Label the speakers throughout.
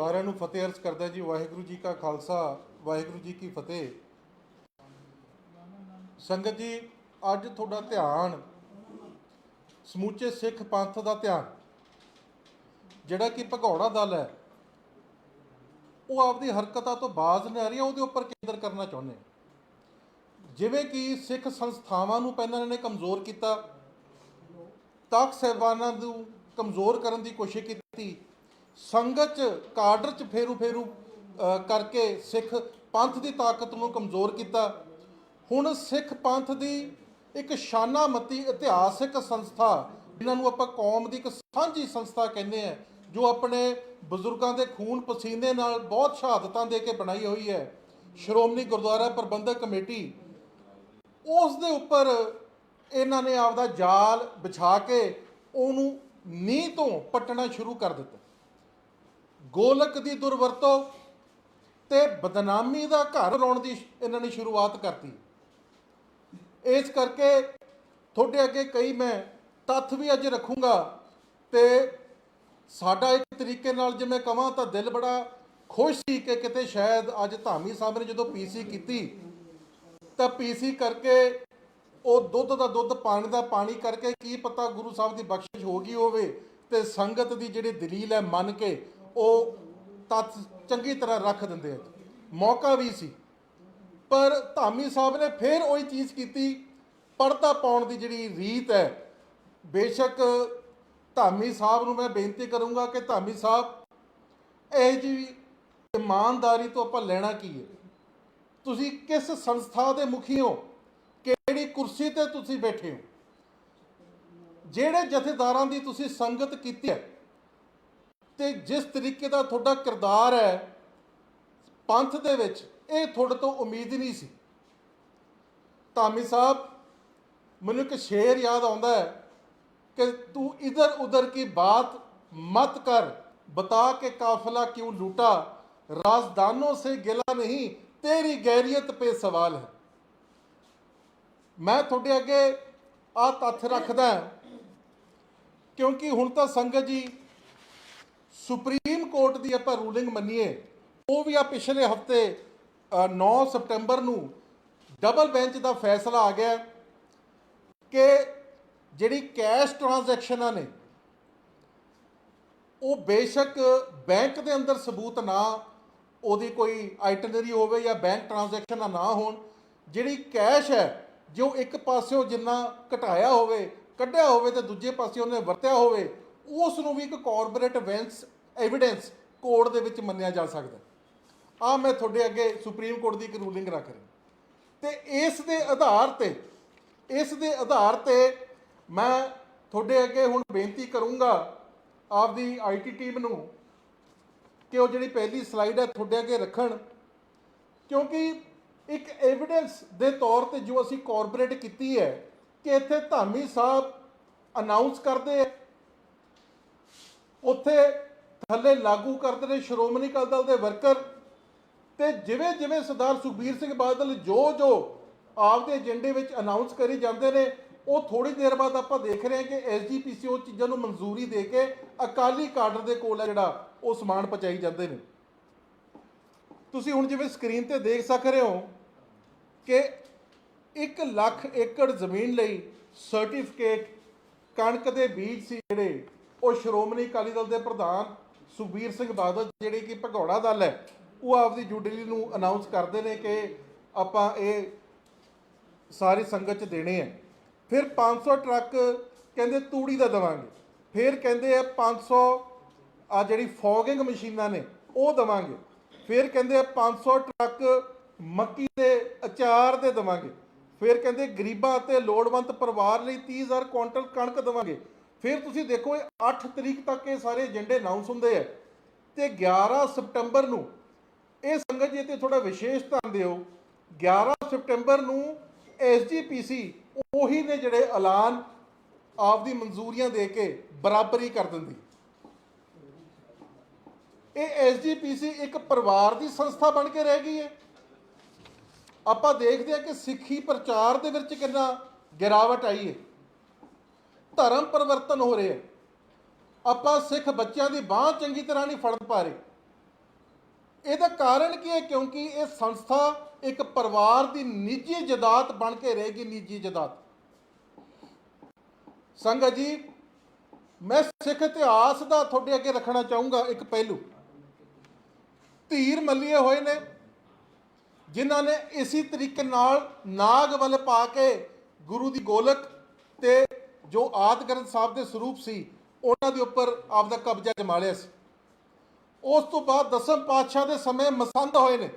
Speaker 1: ਸਾਰਿਆਂ ਨੂੰ ਫਤਿਹ ਅਰਜ਼ ਕਰਦਾ ਜੀ, ਵਾਹਿਗੁਰੂ ਜੀ ਕਾ ਖਾਲਸਾ, ਵਾਹਿਗੁਰੂ ਜੀ ਕੀ ਫਤਿਹ। ਸੰਗਤ ਜੀ, ਅੱਜ ਤੁਹਾਡਾ ਧਿਆਨ ਸਮੁੱਚੇ ਸਿੱਖ ਪੰਥ ਦਾ ਧਿਆਨ, ਜਿਹੜਾ ਕਿ ਭਗੌੜਾ ਦਲ ਹੈ, ਉਹ ਆਪਦੀ ਹਰਕਤਾਂ ਤੋਂ ਬਾਜ਼ ਨਹੀਂ ਆ ਰਹੀ ਉਹਦੇ ਉੱਪਰ ਕੇਂਦਰ ਕਰਨਾ ਚਾਹੁੰਦੇ ਜਿਵੇਂ ਕਿ ਸਿੱਖ ਸੰਸਥਾਵਾਂ ਨੂੰ ਪਹਿਲਾਂ ਇਹਨਾਂ ਨੇ ਕਮਜ਼ੋਰ ਕੀਤਾ ਤਖਤ ਸਾਹਿਬਾਨਾਂ ਨੂੰ ਕਮਜ਼ੋਰ ਕਰਨ ਦੀ ਕੋਸ਼ਿਸ਼ ਕੀਤੀ ਸੰਗਤ ਚ, ਕਾਡਰ ਚ ਫੇਰੂ ਫੇਰੂ ਕਰਕੇ ਸਿੱਖ ਪੰਥ ਦੀ ਤਾਕਤ ਨੂੰ ਕਮਜ਼ੋਰ ਕੀਤਾ। ਹੁਣ ਸਿੱਖ ਪੰਥ ਦੀ ਇੱਕ ਸ਼ਾਨਾਮਤੀ ਇਤਿਹਾਸਿਕ ਸੰਸਥਾ, ਜਿਨ੍ਹਾਂ ਨੂੰ ਆਪਾਂ ਕੌਮ ਦੀ ਇੱਕ ਸਾਂਝੀ ਸੰਸਥਾ ਕਹਿੰਦੇ ਆ, ਜੋ ਆਪਣੇ ਬਜ਼ੁਰਗਾਂ ਦੇ ਖੂਨ ਪਸੀਨੇ ਨਾਲ ਬਹੁਤ ਸ਼ਹਾਦਤਾਂ ਦੇ ਕੇ ਬਣਾਈ ਹੋਈ ਹੈ। ਸ਼੍ਰੋਮਣੀ ਗੁਰਦੁਆਰਾ ਪ੍ਰਬੰਧਕ ਕਮੇਟੀ, ਉਸ ਦੇ ਉੱਪਰ ਇਹਨਾਂ ਨੇ ਆਪਦਾ ਜਾਲ ਵਿਛਾ ਕੇ ਉਹਨੂੰ ਨੀਂਹ ਤੋਂ ਪੱਟਣਾ ਸ਼ੁਰੂ ਕਰ ਦਿੱਤਾ। ਗੋਲਕ ਦੀ ਦੁਰਵਰਤੋਂ ਤੇ ਬਦਨਾਮੀ ਦਾ ਘਰ ਲਾਉਣ ਦੀ ਇਹਨਾਂ ਨੇ ਸ਼ੁਰੂਆਤ ਕਰਤੀ। ਇਸ ਕਰਕੇ ਤੁਹਾਡੇ ਅੱਗੇ ਕਈ ਮੈਂ ਤੱਥ ਵੀ ਅੱਜ ਰੱਖੂੰਗਾ ਤੇ ਸਾਡਾ ਇੱਕ ਤਰੀਕੇ ਨਾਲ ਜੇ ਮੈਂ ਕਹਾਂ ਤਾਂ ਦਿਲ ਬੜਾ ਖੁਸ਼ ਸੀ ਕਿ ਕਿਤੇ ਸ਼ਾਇਦ ਅੱਜ ਧਾਮੀ ਸਾਹਿਬ ਨੇ ਜਦੋਂ ਪੀਸੀ ਕੀਤੀ, ਤਾਂ ਪੀਸੀ ਕਰਕੇ ਉਹ ਦੁੱਧ ਦਾ ਦੁੱਧ, ਪਾਣੀ ਦਾ ਪਾਣੀ ਕਰਕੇ ਕੀ ਪਤਾ ਗੁਰੂ ਸਾਹਿਬ ਦੀ ਬਖਸ਼ਿਸ਼ ਹੋ ਗਈ ਹੋਵੇ ਤੇ ਸੰਗਤ ਦੀ ਜਿਹੜੀ ਦਲੀਲ ਹੈ ਮੰਨ ਕੇ ਉਹ ਤੱਥ ਚੰਗੀ ਤਰ੍ਹਾਂ ਰੱਖ ਦਿੰਦੇ ਆ। ਮੌਕਾ ਵੀ ਸੀ। ਪਰ ਧਾਮੀ ਸਾਹਿਬ ਨੇ ਫਿਰ ਉਹੀ ਚੀਜ਼ ਕੀਤੀ। ਪਰਦਾ ਪਾਉਣ ਦੀ ਜਿਹੜੀ ਰੀਤ ਹੈ, ਬੇਸ਼ੱਕ ਧਾਮੀ ਸਾਹਿਬ ਨੂੰ ਮੈਂ ਬੇਨਤੀ ਕਰੂੰਗਾ ਕਿ ਧਾਮੀ ਸਾਹਿਬ, ਇਹ ਜੀ ਇਮਾਨਦਾਰੀ ਤੋਂ ਆਪਾਂ ਲੈਣਾ ਕੀ ਹੈ? ਤੁਸੀਂ ਕਿਸ ਸੰਸਥਾ ਦੇ ਮੁਖੀ ਹੋ? ਕਿਹੜੀ ਕੁਰਸੀ ਤੇ ਤੁਸੀਂ ਬੈਠੇ ਹੋ? ਜਿਹੜੇ ਜਥੇਦਾਰਾਂ ਦੀ ਤੁਸੀਂ ਸੰਗਤ ਕੀਤੀ ਹੈ ਤੇ ਜਿਸ ਤਰੀਕੇ ਦਾ ਤੁਹਾਡਾ ਕਿਰਦਾਰ ਹੈ ਪੰਥ ਦੇ ਵਿੱਚ, ਇਹ ਤੁਹਾਡੇ ਤੋਂ ਉਮੀਦ ਨਹੀਂ ਸੀ। ਧਾਮੀ ਸਾਹਿਬ, ਮੈਨੂੰ ਇੱਕ ਸ਼ੇਰ ਯਾਦ ਆਉਂਦਾ ਹੈ ਕਿ ਤੂੰ ਇਧਰ ਉਧਰ ਕੀ ਬਾਤ ਮਤ ਕਰ, ਬਤਾ ਕੇ ਕਾਫਲਾ ਕਿਉਂ ਲੁੱਟਾ ਰਾਜ਼ਦਾਨੋਂ ਸੇ ਗਿਲਾ ਨਹੀਂ, ਤੇਰੀ ਗੈਰੀਅਤ 'ਤੇ ਸਵਾਲ ਹੈ। ਮੈਂ ਤੁਹਾਡੇ ਅੱਗੇ ਆ ਤੱਥ ਰੱਖਦਾ ਕਿਉਂਕਿ ਹੁਣ ਤਾਂ ਸੰਗਤ ਜੀ ਸੁਪਰੀਮ ਕੋਰਟ ਦੀ ਆਪਾਂ ਰੂਲਿੰਗ ਮੰਨੀਏ, ਉਹ ਵੀ ਆ ਪਿਛਲੇ ਹਫ਼ਤੇ 9 ਸਪਟੈਂਬਰ ਨੂੰ ਡਬਲ ਬੈਂਚ ਦਾ ਫੈਸਲਾ ਆ ਗਿਆ ਕਿ ਜਿਹੜੀ ਕੈਸ਼ ਟ੍ਰਾਂਜੈਕਸ਼ਨਾਂ ਨੇ, ਉਹ ਬੇਸ਼ੱਕ ਬੈਂਕ ਦੇ ਅੰਦਰ ਸਬੂਤ ਨਾ, ਉਹਦੀ ਕੋਈ ਆਈਟਨਰੀ ਹੋਵੇ ਜਾਂ ਬੈਂਕ ਟ੍ਰਾਂਜੈਕਸ਼ਨਾਂ ਨਾ ਹੋਣ, ਜਿਹੜੀ ਕੈਸ਼ ਹੈ, ਜੋ ਇੱਕ ਪਾਸਿਓਂ ਜਿੰਨਾ ਘਟਾਇਆ ਹੋਵੇ, ਕੱਢਿਆ ਹੋਵੇ ਤੇ ਦੂਜੇ ਪਾਸੇ ਉਹਨੇ ਵਰਤਿਆ ਹੋਵੇ ਉਸ ਨੂੰ ਵੀ ਇੱਕ ਕਾਰਪੋਰੇਟ ਵੈਂਸ ਐਵੀਡੈਂਸ ਕੋਰਟ ਦੇ ਵਿੱਚ ਮੰਨਿਆ ਜਾ ਸਕਦਾ ਆ ਮੈਂ ਤੁਹਾਡੇ ਅੱਗੇ ਸੁਪਰੀਮ ਕੋਰਟ ਦੀ ਇੱਕ ਰੂਲਿੰਗ ਰੱਖ ਰਿਹਾ। ਤੇ ਇਸ ਦੇ ਆਧਾਰ ਤੇ, ਇਸ ਦੇ ਆਧਾਰ ਤੇ ਮੈਂ ਤੁਹਾਡੇ ਅੱਗੇ ਹੁਣ ਬੇਨਤੀ ਕਰੂੰਗਾ ਆਪਦੀ ਆਈਟੀ ਟੀਮ ਨੂੰ ਕਿ ਉਹ ਜਿਹੜੀ ਪਹਿਲੀ ਸਲਾਈਡ ਹੈ ਤੁਹਾਡੇ ਅੱਗੇ ਰੱਖਣ। ਕਿਉਂਕਿ ਇੱਕ ਐਵੀਡੈਂਸ ਦੇ ਤੌਰ ਤੇ ਜੋ ਅਸੀਂ ਕਾਰਪੋਰੇਟ ਕੀਤੀ ਹੈ, ਕਿ ਇੱਥੇ ਧਾਮੀ ਸਾਹਿਬ ਅਨਾਉਂਸ ਕਰਦੇ ਆ ਉੱਥੇ ਥੱਲੇ ਲਾਗੂ ਕਰਦੇ ਨੇ ਸ਼੍ਰੋਮਣੀ ਅਕਾਲੀ ਦਲ ਦੇ ਵਰਕਰ। ਤੇ ਜਿਵੇਂ ਜਿਵੇਂ ਸਰਦਾਰ ਸੁਖਬੀਰ ਸਿੰਘ ਬਾਦਲ ਜੋ ਜੋ ਆਪਦੇ ਏਜੰਡੇ ਵਿੱਚ ਅਨਾਉਂਸ ਕਰੀ ਜਾਂਦੇ ਨੇ, ਉਹ ਥੋੜੀ ਦੇਰ ਬਾਅਦ ਆਪਾਂ ਦੇਖ ਰਹੇ ਹਾਂ ਕਿ ਐਸਜੀਪੀਸੀ ਉਹ ਚੀਜ਼ਾਂ ਨੂੰ ਮਨਜ਼ੂਰੀ ਦੇ ਕੇ ਅਕਾਲੀ ਕਾਡਰ ਦੇ ਕੋਲ ਹੈ ਜਿਹੜਾ, ਉਹ ਸਮਾਨ ਪਹੁੰਚਾਈ ਜਾਂਦੇ ਨੇ। ਤੁਸੀਂ ਹੁਣ ਜਿਵੇਂ ਸਕਰੀਨ ਤੇ ਦੇਖ ਸਕ ਰਹੇ ਹੋ ਕਿ 1 ਲੱਖ ਏਕੜ ਜ਼ਮੀਨ ਲਈ ਸਰਟੀਫਿਕੇਟ ਕਣਕ ਦੇ ਬੀਜ ਸੀ ਜਿਹੜੇ। ਉਹ ਸ਼੍ਰੋਮਣੀ ਅਕਾਲੀ ਦਲ ਦੇ ਪ੍ਰਧਾਨ ਸੁਖਬੀਰ ਸਿੰਘ ਬਾਦਲ, ਜਿਹੜੇ ਕਿ ਭਗੌੜਾ ਦਲ ਹੈ, ਉਹ ਆਪਦੀ ਜੁਡਲੀ ਨੂੰ ਅਨਾਉਂਸ ਕਰਦੇ ਨੇ ਕਿ ਆਪਾਂ ਇਹ ਸਾਰੀ ਸੰਗਤ ਚ ਦੇਣੇ ਆ। ਫਿਰ 500 ਟਰੱਕ ਕਹਿੰਦੇ ਤੂੜੀ ਦਾ ਦਵਾਂਗੇ। ਫਿਰ ਕਹਿੰਦੇ ਆ 500 ਆ ਜਿਹੜੀ ਫੋਗਿੰਗ ਮਸ਼ੀਨਾਂ ਨੇ, ਉਹ ਦਵਾਂਗੇ। ਫਿਰ ਕਹਿੰਦੇ ਆ 500 ਟਰੱਕ ਮੱਕੀ ਦੇ ਅਚਾਰ ਦੇ ਦਵਾਂਗੇ। ਫਿਰ ਕਹਿੰਦੇ ਗਰੀਬਾਂ ਅਤੇ ਲੋੜਵੰਦ ਪਰਿਵਾਰ ਲਈ 30000 ਕੁਇੰਟਲ ਕਣਕ ਦਵਾਂਗੇ। ਫਿਰ ਤੁਸੀਂ ਦੇਖੋ ਇਹ 8 ਤਰੀਕ ਤੱਕ ਇਹ ਸਾਰੇ ਏਜੰਡੇ ਅਨਾਉਂਸ ਹੁੰਦੇ ਆ। ਤੇ 11 ਸਤੰਬਰ ਨੂੰ ਇਹ ਸੰਗਤ ਜੀ ਤੇ ਥੋੜਾ ਵਿਸ਼ੇਸ਼ ਧਿਆਨ ਦਿਓ। 11 ਸਤੰਬਰ ਨੂੰ ਐਸਜੀਪੀਸੀ ਉਹੀ ਨੇ ਜਿਹੜੇ ਐਲਾਨ ਆਪਦੀ ਮਨਜ਼ੂਰੀਆਂ ਦੇ ਕੇ ਬਰਾਬਰੀ ਕਰ ਦਿੰਦੀ। ਇਹ ਐਸਜੀਪੀਸੀ ਇੱਕ ਪਰਿਵਾਰ ਦੀ ਸੰਸਥਾ ਬਣ ਕੇ ਰਹਿ ਗਈ ਹੈ। ਆਪਾਂ ਦੇਖਦੇ ਹਾਂ ਕਿ ਸਿੱਖੀ ਪ੍ਰਚਾਰ ਦੇ ਵਿੱਚ ਕਿੰਨਾ ਗਿਰਾਵਟ ਆਈ ਹੈ। ਧਰਮ ਪਰਿਵਰਤਨ ਹੋ ਰਿਹਾ ਹੈ ਆਪਾਂ ਸਿੱਖ ਬੱਚਿਆਂ ਦੀ ਬਾਹ ਚੰਗੀ ਤਰ੍ਹਾਂ ਨਹੀਂ ਫੜ ਪਾ ਰਹੇ। ਇਹਦਾ ਕਾਰਨ ਕੀ ਹੈ? ਕਿਉਂਕਿ ਇਹ ਸੰਸਥਾ ਇੱਕ ਪਰਿਵਾਰ ਦੀ ਨਿੱਜੀ ਜਾਇਦਾਦ ਬਣ ਕੇ ਰਹੇਗੀ, ਨਿੱਜੀ ਜਾਇਦਾਦ ਸੰਗਤ ਜੀ, ਮੈਂ ਸਿੱਖ ਇਤਿਹਾਸ ਦਾ ਤੁਹਾਡੇ ਅੱਗੇ ਰੱਖਣਾ ਚਾਹੂੰਗਾ ਇੱਕ ਪਹਿਲੂ। ਧੀਰ ਮੱਲੀਏ ਹੋਏ ਨੇ, ਜਿਨ੍ਹਾਂ ਨੇ ਇਸੇ ਤਰੀਕੇ ਨਾਲ ਨਾਗ ਵੱਲ ਪਾ ਕੇ ਗੁਰੂ ਦੀ ਗੋਲਕ ਤੇ ਜੋ ਆਦਿ ਗ੍ਰੰਥ ਸਾਹਿਬ ਦੇ ਸਰੂਪ ਸੀ, ਉਹਨਾਂ ਦੇ ਉੱਪਰ ਆਪਦਾ ਕਬਜ਼ਾ ਜਮਾ ਲਿਆ ਸੀ। ਉਸ ਤੋਂ ਬਾਅਦ ਦਸਮ ਪਾਤਸ਼ਾਹ ਦੇ ਸਮੇਂ ਮਸੰਦ ਹੋਏ ਨੇ।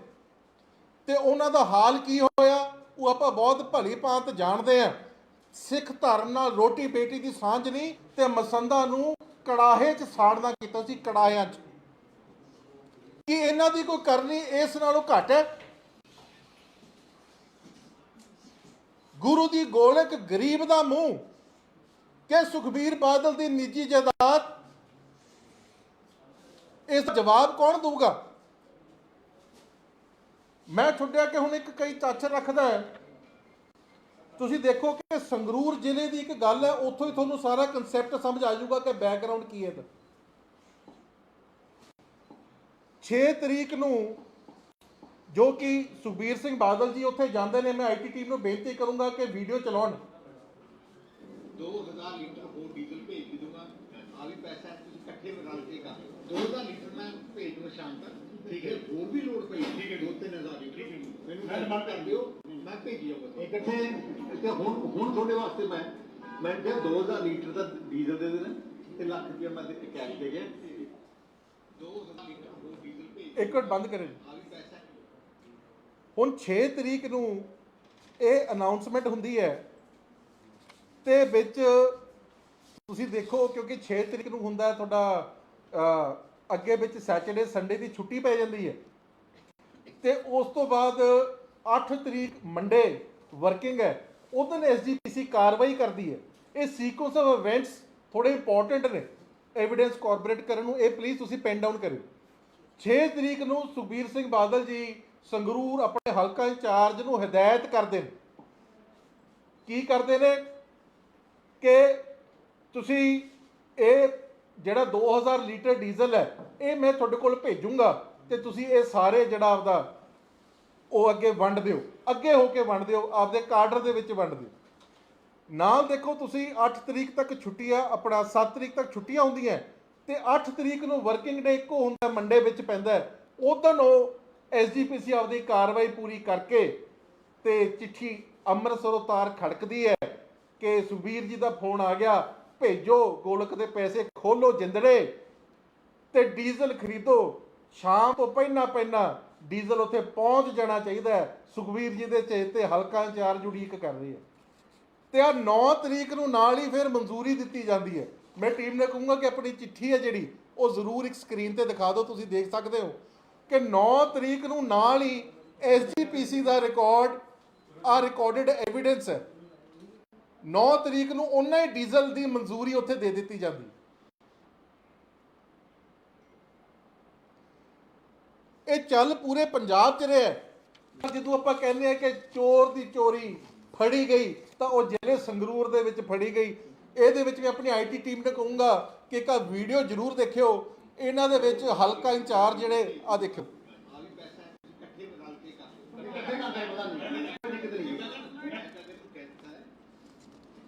Speaker 1: ਤੇ ਉਹਨਾਂ ਦਾ ਹਾਲ ਕੀ ਹੋਇਆ, ਉਹ ਆਪਾਂ ਬਹੁਤ ਭਲੀ ਭਾਂਤ ਜਾਣਦੇ ਆ। ਸਿੱਖ ਧਰਮ ਨਾਲ ਰੋਟੀ ਬੇਟੀ ਦੀ ਸਾਂਝ ਨਹੀਂ ਤੇ ਮਸੰਦਾਂ ਨੂੰ ਕੜਾਹੇ 'ਚ ਸਾੜਨਾ ਕੀਤਾ ਸੀ, ਕੜਾਹਿਆਂ 'ਚ। ਕੀ ਇਹਨਾਂ ਦੀ ਕੋਈ ਕਰਨੀ ਇਸ ਨਾਲੋਂ ਘੱਟ ਹੈ? ਗੁਰੂ ਦੀ ਗੋਲਕ ਗਰੀਬ ਦਾ ਮੂੰਹ ਕਿ ਸੁਖਬੀਰ ਬਾਦਲ ਦੀ ਨਿੱਜੀ ਜਾਇਦਾਦ, ਇਸ ਜਵਾਬ ਕੌਣ ਦਊਗਾ? ਮੈਂ ਛੁੱਟਿਆ ਕਿ ਹੁਣ ਇੱਕ ਕਈ ਤੱਥ ਰੱਖਦਾ ਹੈ। ਤੁਸੀਂ ਦੇਖੋ ਕਿ ਸੰਗਰੂਰ ਜ਼ਿਲ੍ਹੇ ਦੀ ਇੱਕ ਗੱਲ ਹੈ, ਉੱਥੋਂ ਹੀ ਤੁਹਾਨੂੰ ਸਾਰਾ ਕਨਸੈਪਟ ਸਮਝ ਆ ਜਾਊਗਾ ਕਿ ਬੈਕਗ੍ਰਾਉਂਡ ਕੀ ਹੈ ਇਹਦਾ। 6 ਤਰੀਕ ਨੂੰ ਜੋ ਕਿ ਸੁਖਬੀਰ ਸਿੰਘ ਬਾਦਲ ਜੀ ਉੱਥੇ ਜਾਂਦੇ ਨੇ, ਮੈਂ ਆਈਟੀ ਟੀਮ ਨੂੰ ਬੇਨਤੀ ਕਰੂੰਗਾ ਕਿ ਵੀਡੀਓ ਚਲਾਉਣ।
Speaker 2: 2000 ਲੀਟਰ ਹੋਰ ਡੀਜ਼ਲ ਭੇਜ ਵੀ ਦੂੰਗਾ ਆ ਵੀ ਪੈਸਾ ਤੁਸੀਂ ਇਕੱਠੇ ਕਰ ਲਓ। 2000 ਲੀਟਰ ਮੈਂ ਭੇਜ ਦੂੰਗਾ ਸ਼ਾਮ ਤੱਕ। ਠੀਕ ਹੈ ਹੋਰ ਵੀ ਲੋਡ ਪਈ। ਠੀਕ ਹੈ ਦੋ ਤਿੰਨ ਹਜ਼ਾਰ ਲੀਟਰ। ਠੀਕ ਹੈ ਮੈਨੂੰ ਬੰਦ ਕਰ ਦਿਓ। ਮੈਂ ਭੇਜੀ ਜਾਊਗਾ। ਇਕੱਠੇ ਤੇ ਹੁਣ ਹੁਣ ਤੁਹਾਡੇ ਵਾਸਤੇ ਮੈਂ ਮੈਂ ਕਿਹਾ 2000 ਲੀਟਰ ਦਾ ਡੀਜ਼ਲ ਦੇ ਦੇਣਾ। ਤੇ ਲੱਖ ਰੁਪਏ ਮੈਂ ਦੇ ਕੈਸ਼ ਦੇ ਗਿਆ 2000 ਲੀਟਰ ਹੋਰ ਡੀਜ਼ਲ ਭੇਜ
Speaker 1: ਇੱਕ ਮਿੰਟ ਬੰਦ ਕਰੇ ਜੀ।
Speaker 2: ਆ ਵੀ ਪੈਸਾ ਹੈ।
Speaker 1: ਹੁਣ 6 ਤਰੀਕ ਨੂੰ ਇਹ ਅਨਾਉਂਸਮੈਂਟ ਹੁੰਦੀ ਹੈ ਤੇ ਵਿੱਚ ਤੁਸੀਂ ਦੇਖੋ ਕਿਉਂਕਿ 6 ਤਰੀਕ ਨੂੰ ਹੁੰਦਾ ਹੈ ਤੁਹਾਡਾ ਅੱਗੇ ਵਿੱਚ ਸੈਟਰਡੇ ਸੰਡੇ ਦੀ ਛੁੱਟੀ ਪੈ ਜਾਂਦੀ ਹੈ। ਤੇ ਉਸ ਤੋਂ ਬਾਅਦ 8 ਤਰੀਕ ਮੰਡੇ ਵਰਕਿੰਗ ਹੈ। ਉਦੋਂ ਐਸਜੀਪੀਸੀ ਕਾਰਵਾਈ ਕਰਦੀ ਹੈ। ਇਹ ਸੀਕੁਐਂਸ ਆਫ ਇਵੈਂਟਸ ਥੋੜੇ ਇੰਪੋਰਟੈਂਟ ਨੇ। ਐਵੀਡੈਂਸ ਕਾਰਪੋਰੇਟ ਕਰਨ ਨੂੰ। ਇਹ ਪਲੀਜ਼ ਤੁਸੀਂ ਪੈਨ ਡਾਊਨ ਕਰਿਓ। 6 ਤਰੀਕ ਨੂੰ ਸੁਖਬੀਰ ਸਿੰਘ ਬਾਦਲ ਜੀ ਸੰਗਰੂਰ ਆਪਣੇ ਹਲਕਾ ਇੰਚਾਰਜ ਨੂੰ ਹਦਾਇਤ ਕਰਦੇ ਨੇ। ਕੀ ਕਰਦੇ ਨੇ? ਕਿ ਤੁਸੀਂ ਇਹ ਜਿਹੜਾ 2000 ਲੀਟਰ ਡੀਜ਼ਲ ਹੈ, ਇਹ ਮੈਂ ਤੁਹਾਡੇ ਕੋਲ ਭੇਜੂੰਗਾ ਤੇ ਤੁਸੀਂ ਇਹ ਸਾਰੇ ਜਿਹੜਾ ਆਪਦਾ ਉਹ ਅੱਗੇ ਵੰਡ ਦਿਓ। ਅੱਗੇ ਹੋ ਕੇ ਵੰਡ ਦਿਓ, ਆਪਦੇ ਕਾਰਡਰ ਦੇ ਵਿੱਚ ਵੰਡ ਦਿਓ। ਨਾਲ ਦੇਖੋ ਤੁਸੀਂ 8 ਤਰੀਕ ਤੱਕ ਛੁੱਟੀ ਆ ਆਪਣਾ 7 ਤਰੀਕ ਤੱਕ ਛੁੱਟੀਆਂ ਹੁੰਦੀਆਂ ਤੇ 8 ਤਰੀਕ ਨੂੰ ਵਰਕਿੰਗ ਡੇ ਇੱਕੋ ਹੁੰਦਾ ਮੰਡੇ ਵਿੱਚ ਪੈਂਦਾ। ਉਦੋਂ ਉਹ ਐਸਜੀਪੀਸੀ ਆਪਦੀ ਕਾਰਵਾਈ ਪੂਰੀ ਕਰਕੇ ਤੇ ਚਿੱਠੀ ਅੰਮ੍ਰਿਤਸਰ ਉਤਾਰ ਖੜਕਦੀ ਹੈ। ਕਿ ਸੁਖਬੀਰ ਜੀ ਦਾ ਫੋਨ ਆ ਗਿਆ, ਭੇਜੋ, ਗੋਲਕ ਦੇ ਪੈਸੇ ਖੋਲੋ ਜਿੰਦੜੇ ਤੇ ਡੀਜ਼ਲ ਖਰੀਦੋ। ਸ਼ਾਮ ਤੋਂ ਪਹਿਲਾਂ ਪਹਿਲਾਂ ਡੀਜ਼ਲ ਉੱਥੇ ਪਹੁੰਚ ਜਾਣਾ ਚਾਹੀਦਾ ਹੈ। ਸੁਖਬੀਰ ਜੀ ਦੇ ਚੇਤੇ ਹਲਕਾ ਇੰਚਾਰਜ ਉਡੀਕ ਕਰ ਰਹੀ ਹੈ। ਤੇ ਆ 9 ਤਰੀਕ ਨੂੰ ਨਾਲ ਹੀ ਫਿਰ ਮਨਜ਼ੂਰੀ ਦਿੱਤੀ ਜਾਂਦੀ ਹੈ। ਮੈਂ ਟੀਮ ਨੇ ਕਹੂੰਗਾ ਕਿ ਆਪਣੀ ਚਿੱਠੀ ਹੈ ਜਿਹੜੀ, ਉਹ ਜ਼ਰੂਰ ਇੱਕ ਸਕਰੀਨ ਤੇ ਦਿਖਾ ਦਿਓ, ਤੁਸੀਂ ਦੇਖ ਸਕਦੇ ਹੋ ਕਿ 9 ਤਰੀਕ ਨੂੰ ਨਾਲ ਹੀ ਐਸਜੀਪੀਸੀ ਦਾ ਰਿਕਾਰਡ ਆ ਰਿਕਾਰਡਡ ਐਵੀਡੈਂਸ ਹੈ। 9 ਤਰੀਕ ਨੂੰ ਉਹਨਾਂ ਹੀ ਡੀਜ਼ਲ ਦੀ ਮਨਜ਼ੂਰੀ ਉੱਥੇ ਦੇ ਦਿੱਤੀ ਜਾਂਦੀ। ਇਹ ਚੱਲ ਪੂਰੇ ਪੰਜਾਬ 'ਚ ਰਿਹਾ ਹੈ। ਜਦੋਂ ਆਪਾਂ ਕਹਿੰਦੇ ਆ ਕਿ ਚੋਰ ਦੀ ਚੋਰੀ ਫੜੀ ਗਈ, ਤਾਂ ਉਹ ਜ਼ਿਲ੍ਹੇ ਸੰਗਰੂਰ ਦੇ ਵਿੱਚ ਫੜੀ ਗਈ। ਇਹਦੇ ਵਿੱਚ ਮੈਂ ਆਪਣੀ ਆਈਟੀ ਟੀਮ ਨੇ ਕਹੂੰਗਾ ਕਿ ਇੱਕ ਵੀਡੀਓ ਜ਼ਰੂਰ ਦੇਖਿਓ। ਇਹਨਾਂ ਦੇ ਵਿੱਚ ਹਲਕਾ ਇੰਚਾਰਜ ਜਿਹੜੇ ਆ ਦੇਖਿਓ
Speaker 2: ਆ ਵੀ ਪੈਸਾ ਹੈ, ਤੁਸੀਂ ਇਕੱਠੇ ਰਲ ਕੇ ਕਰ ਲਓ ਇਕੱਠੇ ਕਰਦਾ ਹੈ ਪਤਾ ਨਹੀਂ ਕਿਤੇ ਨਹੀਂ ਮੈਂ ਕਦੇ ਨੂੰ ਕਹਿ ਦਿੱਤਾ ਹੈ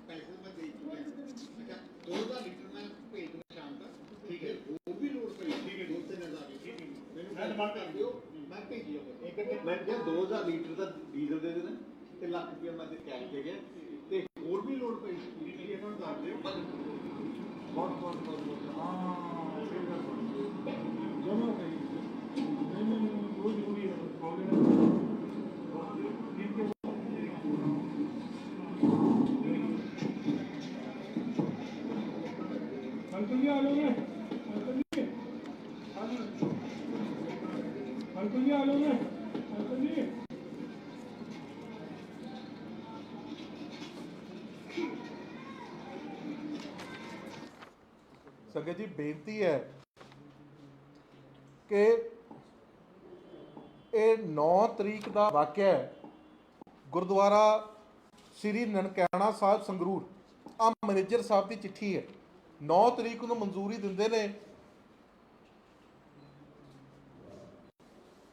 Speaker 2: ਪੈਸੇ ਮੈਂ ਦੇ ਚੁੱਕਿਆ ਅੱਛਾ 2000 ਲੀਟਰ ਮੈਂ ਭੇਜ ਦੂੰਗਾ ਸ਼ਾਮ ਤੱਕ ਠੀਕ ਹੈ ਹੋਰ ਵੀ ਲੋਡ ਪਈ ਠੀਕ ਹੈ ਦੋ ਤਿੰਨ ਹਜ਼ਾਰ ਦੀ ਠੀਕ ਹੈ ਕਰ ਦਿਓ ਮੈਂ ਭੇਜੀ ਜਾਊਗਾ ਇਕੱਠੇ ਮੈਂ ਕਿਹਾ 2000 ਲੀਟਰ ਦਾ ਡੀਜ਼ਲ ਦੇ ਦੇਣਾ ਤੇ ਲੱਖ ਰੁਪਏ ਮੈਂ ਦੇ ਕੈਸ਼ ਦੇ ਗਿਆ। ਤੇ ਹੋਰ ਵੀ ਲੋਡ ਪਈ? ਸੀ ਇਹਨਾਂ ਨੂੰ ਦੱਸ ਦਿਓ। ਬਹੁਤ ਬਹੁਤ ਬਹੁਤ ਬਹੁਤ। ਹਾਂ
Speaker 3: ਜਮਾ ਕਰੀ ਨਹੀਂ ਨਹੀਂ ਉਹ ਜ਼ਰੂਰੀ ਹੈ ਕਾਲਜ ਅੰਕਲ ਜੀ ਆ ਲਓ ਨਾ ਅੰਕਲ ਜੀ ਆ ਜਾਓ। ਅੰਕਲ ਜੀ ਆ ਲਓ ਨਾ ਅੰਕਲ ਜੀ
Speaker 1: ਸੰਗਤ ਜੀ ਬੇਨਤੀ ਹੈ ਕਿ ਇਹ 9 ਤਰੀਕ ਦਾ ਵਾਕਿਆ ਹੈ। ਗੁਰਦੁਆਰਾ ਸ੍ਰੀ ਨਨਕਾਣਾ ਸਾਹਿਬ ਸੰਗਰੂਰ ਆ ਮੈਨੇਜਰ ਸਾਹਿਬ ਦੀ ਚਿੱਠੀ ਹੈ। 9 ਤਰੀਕ ਨੂੰ ਮਨਜ਼ੂਰੀ ਦਿੰਦੇ ਨੇ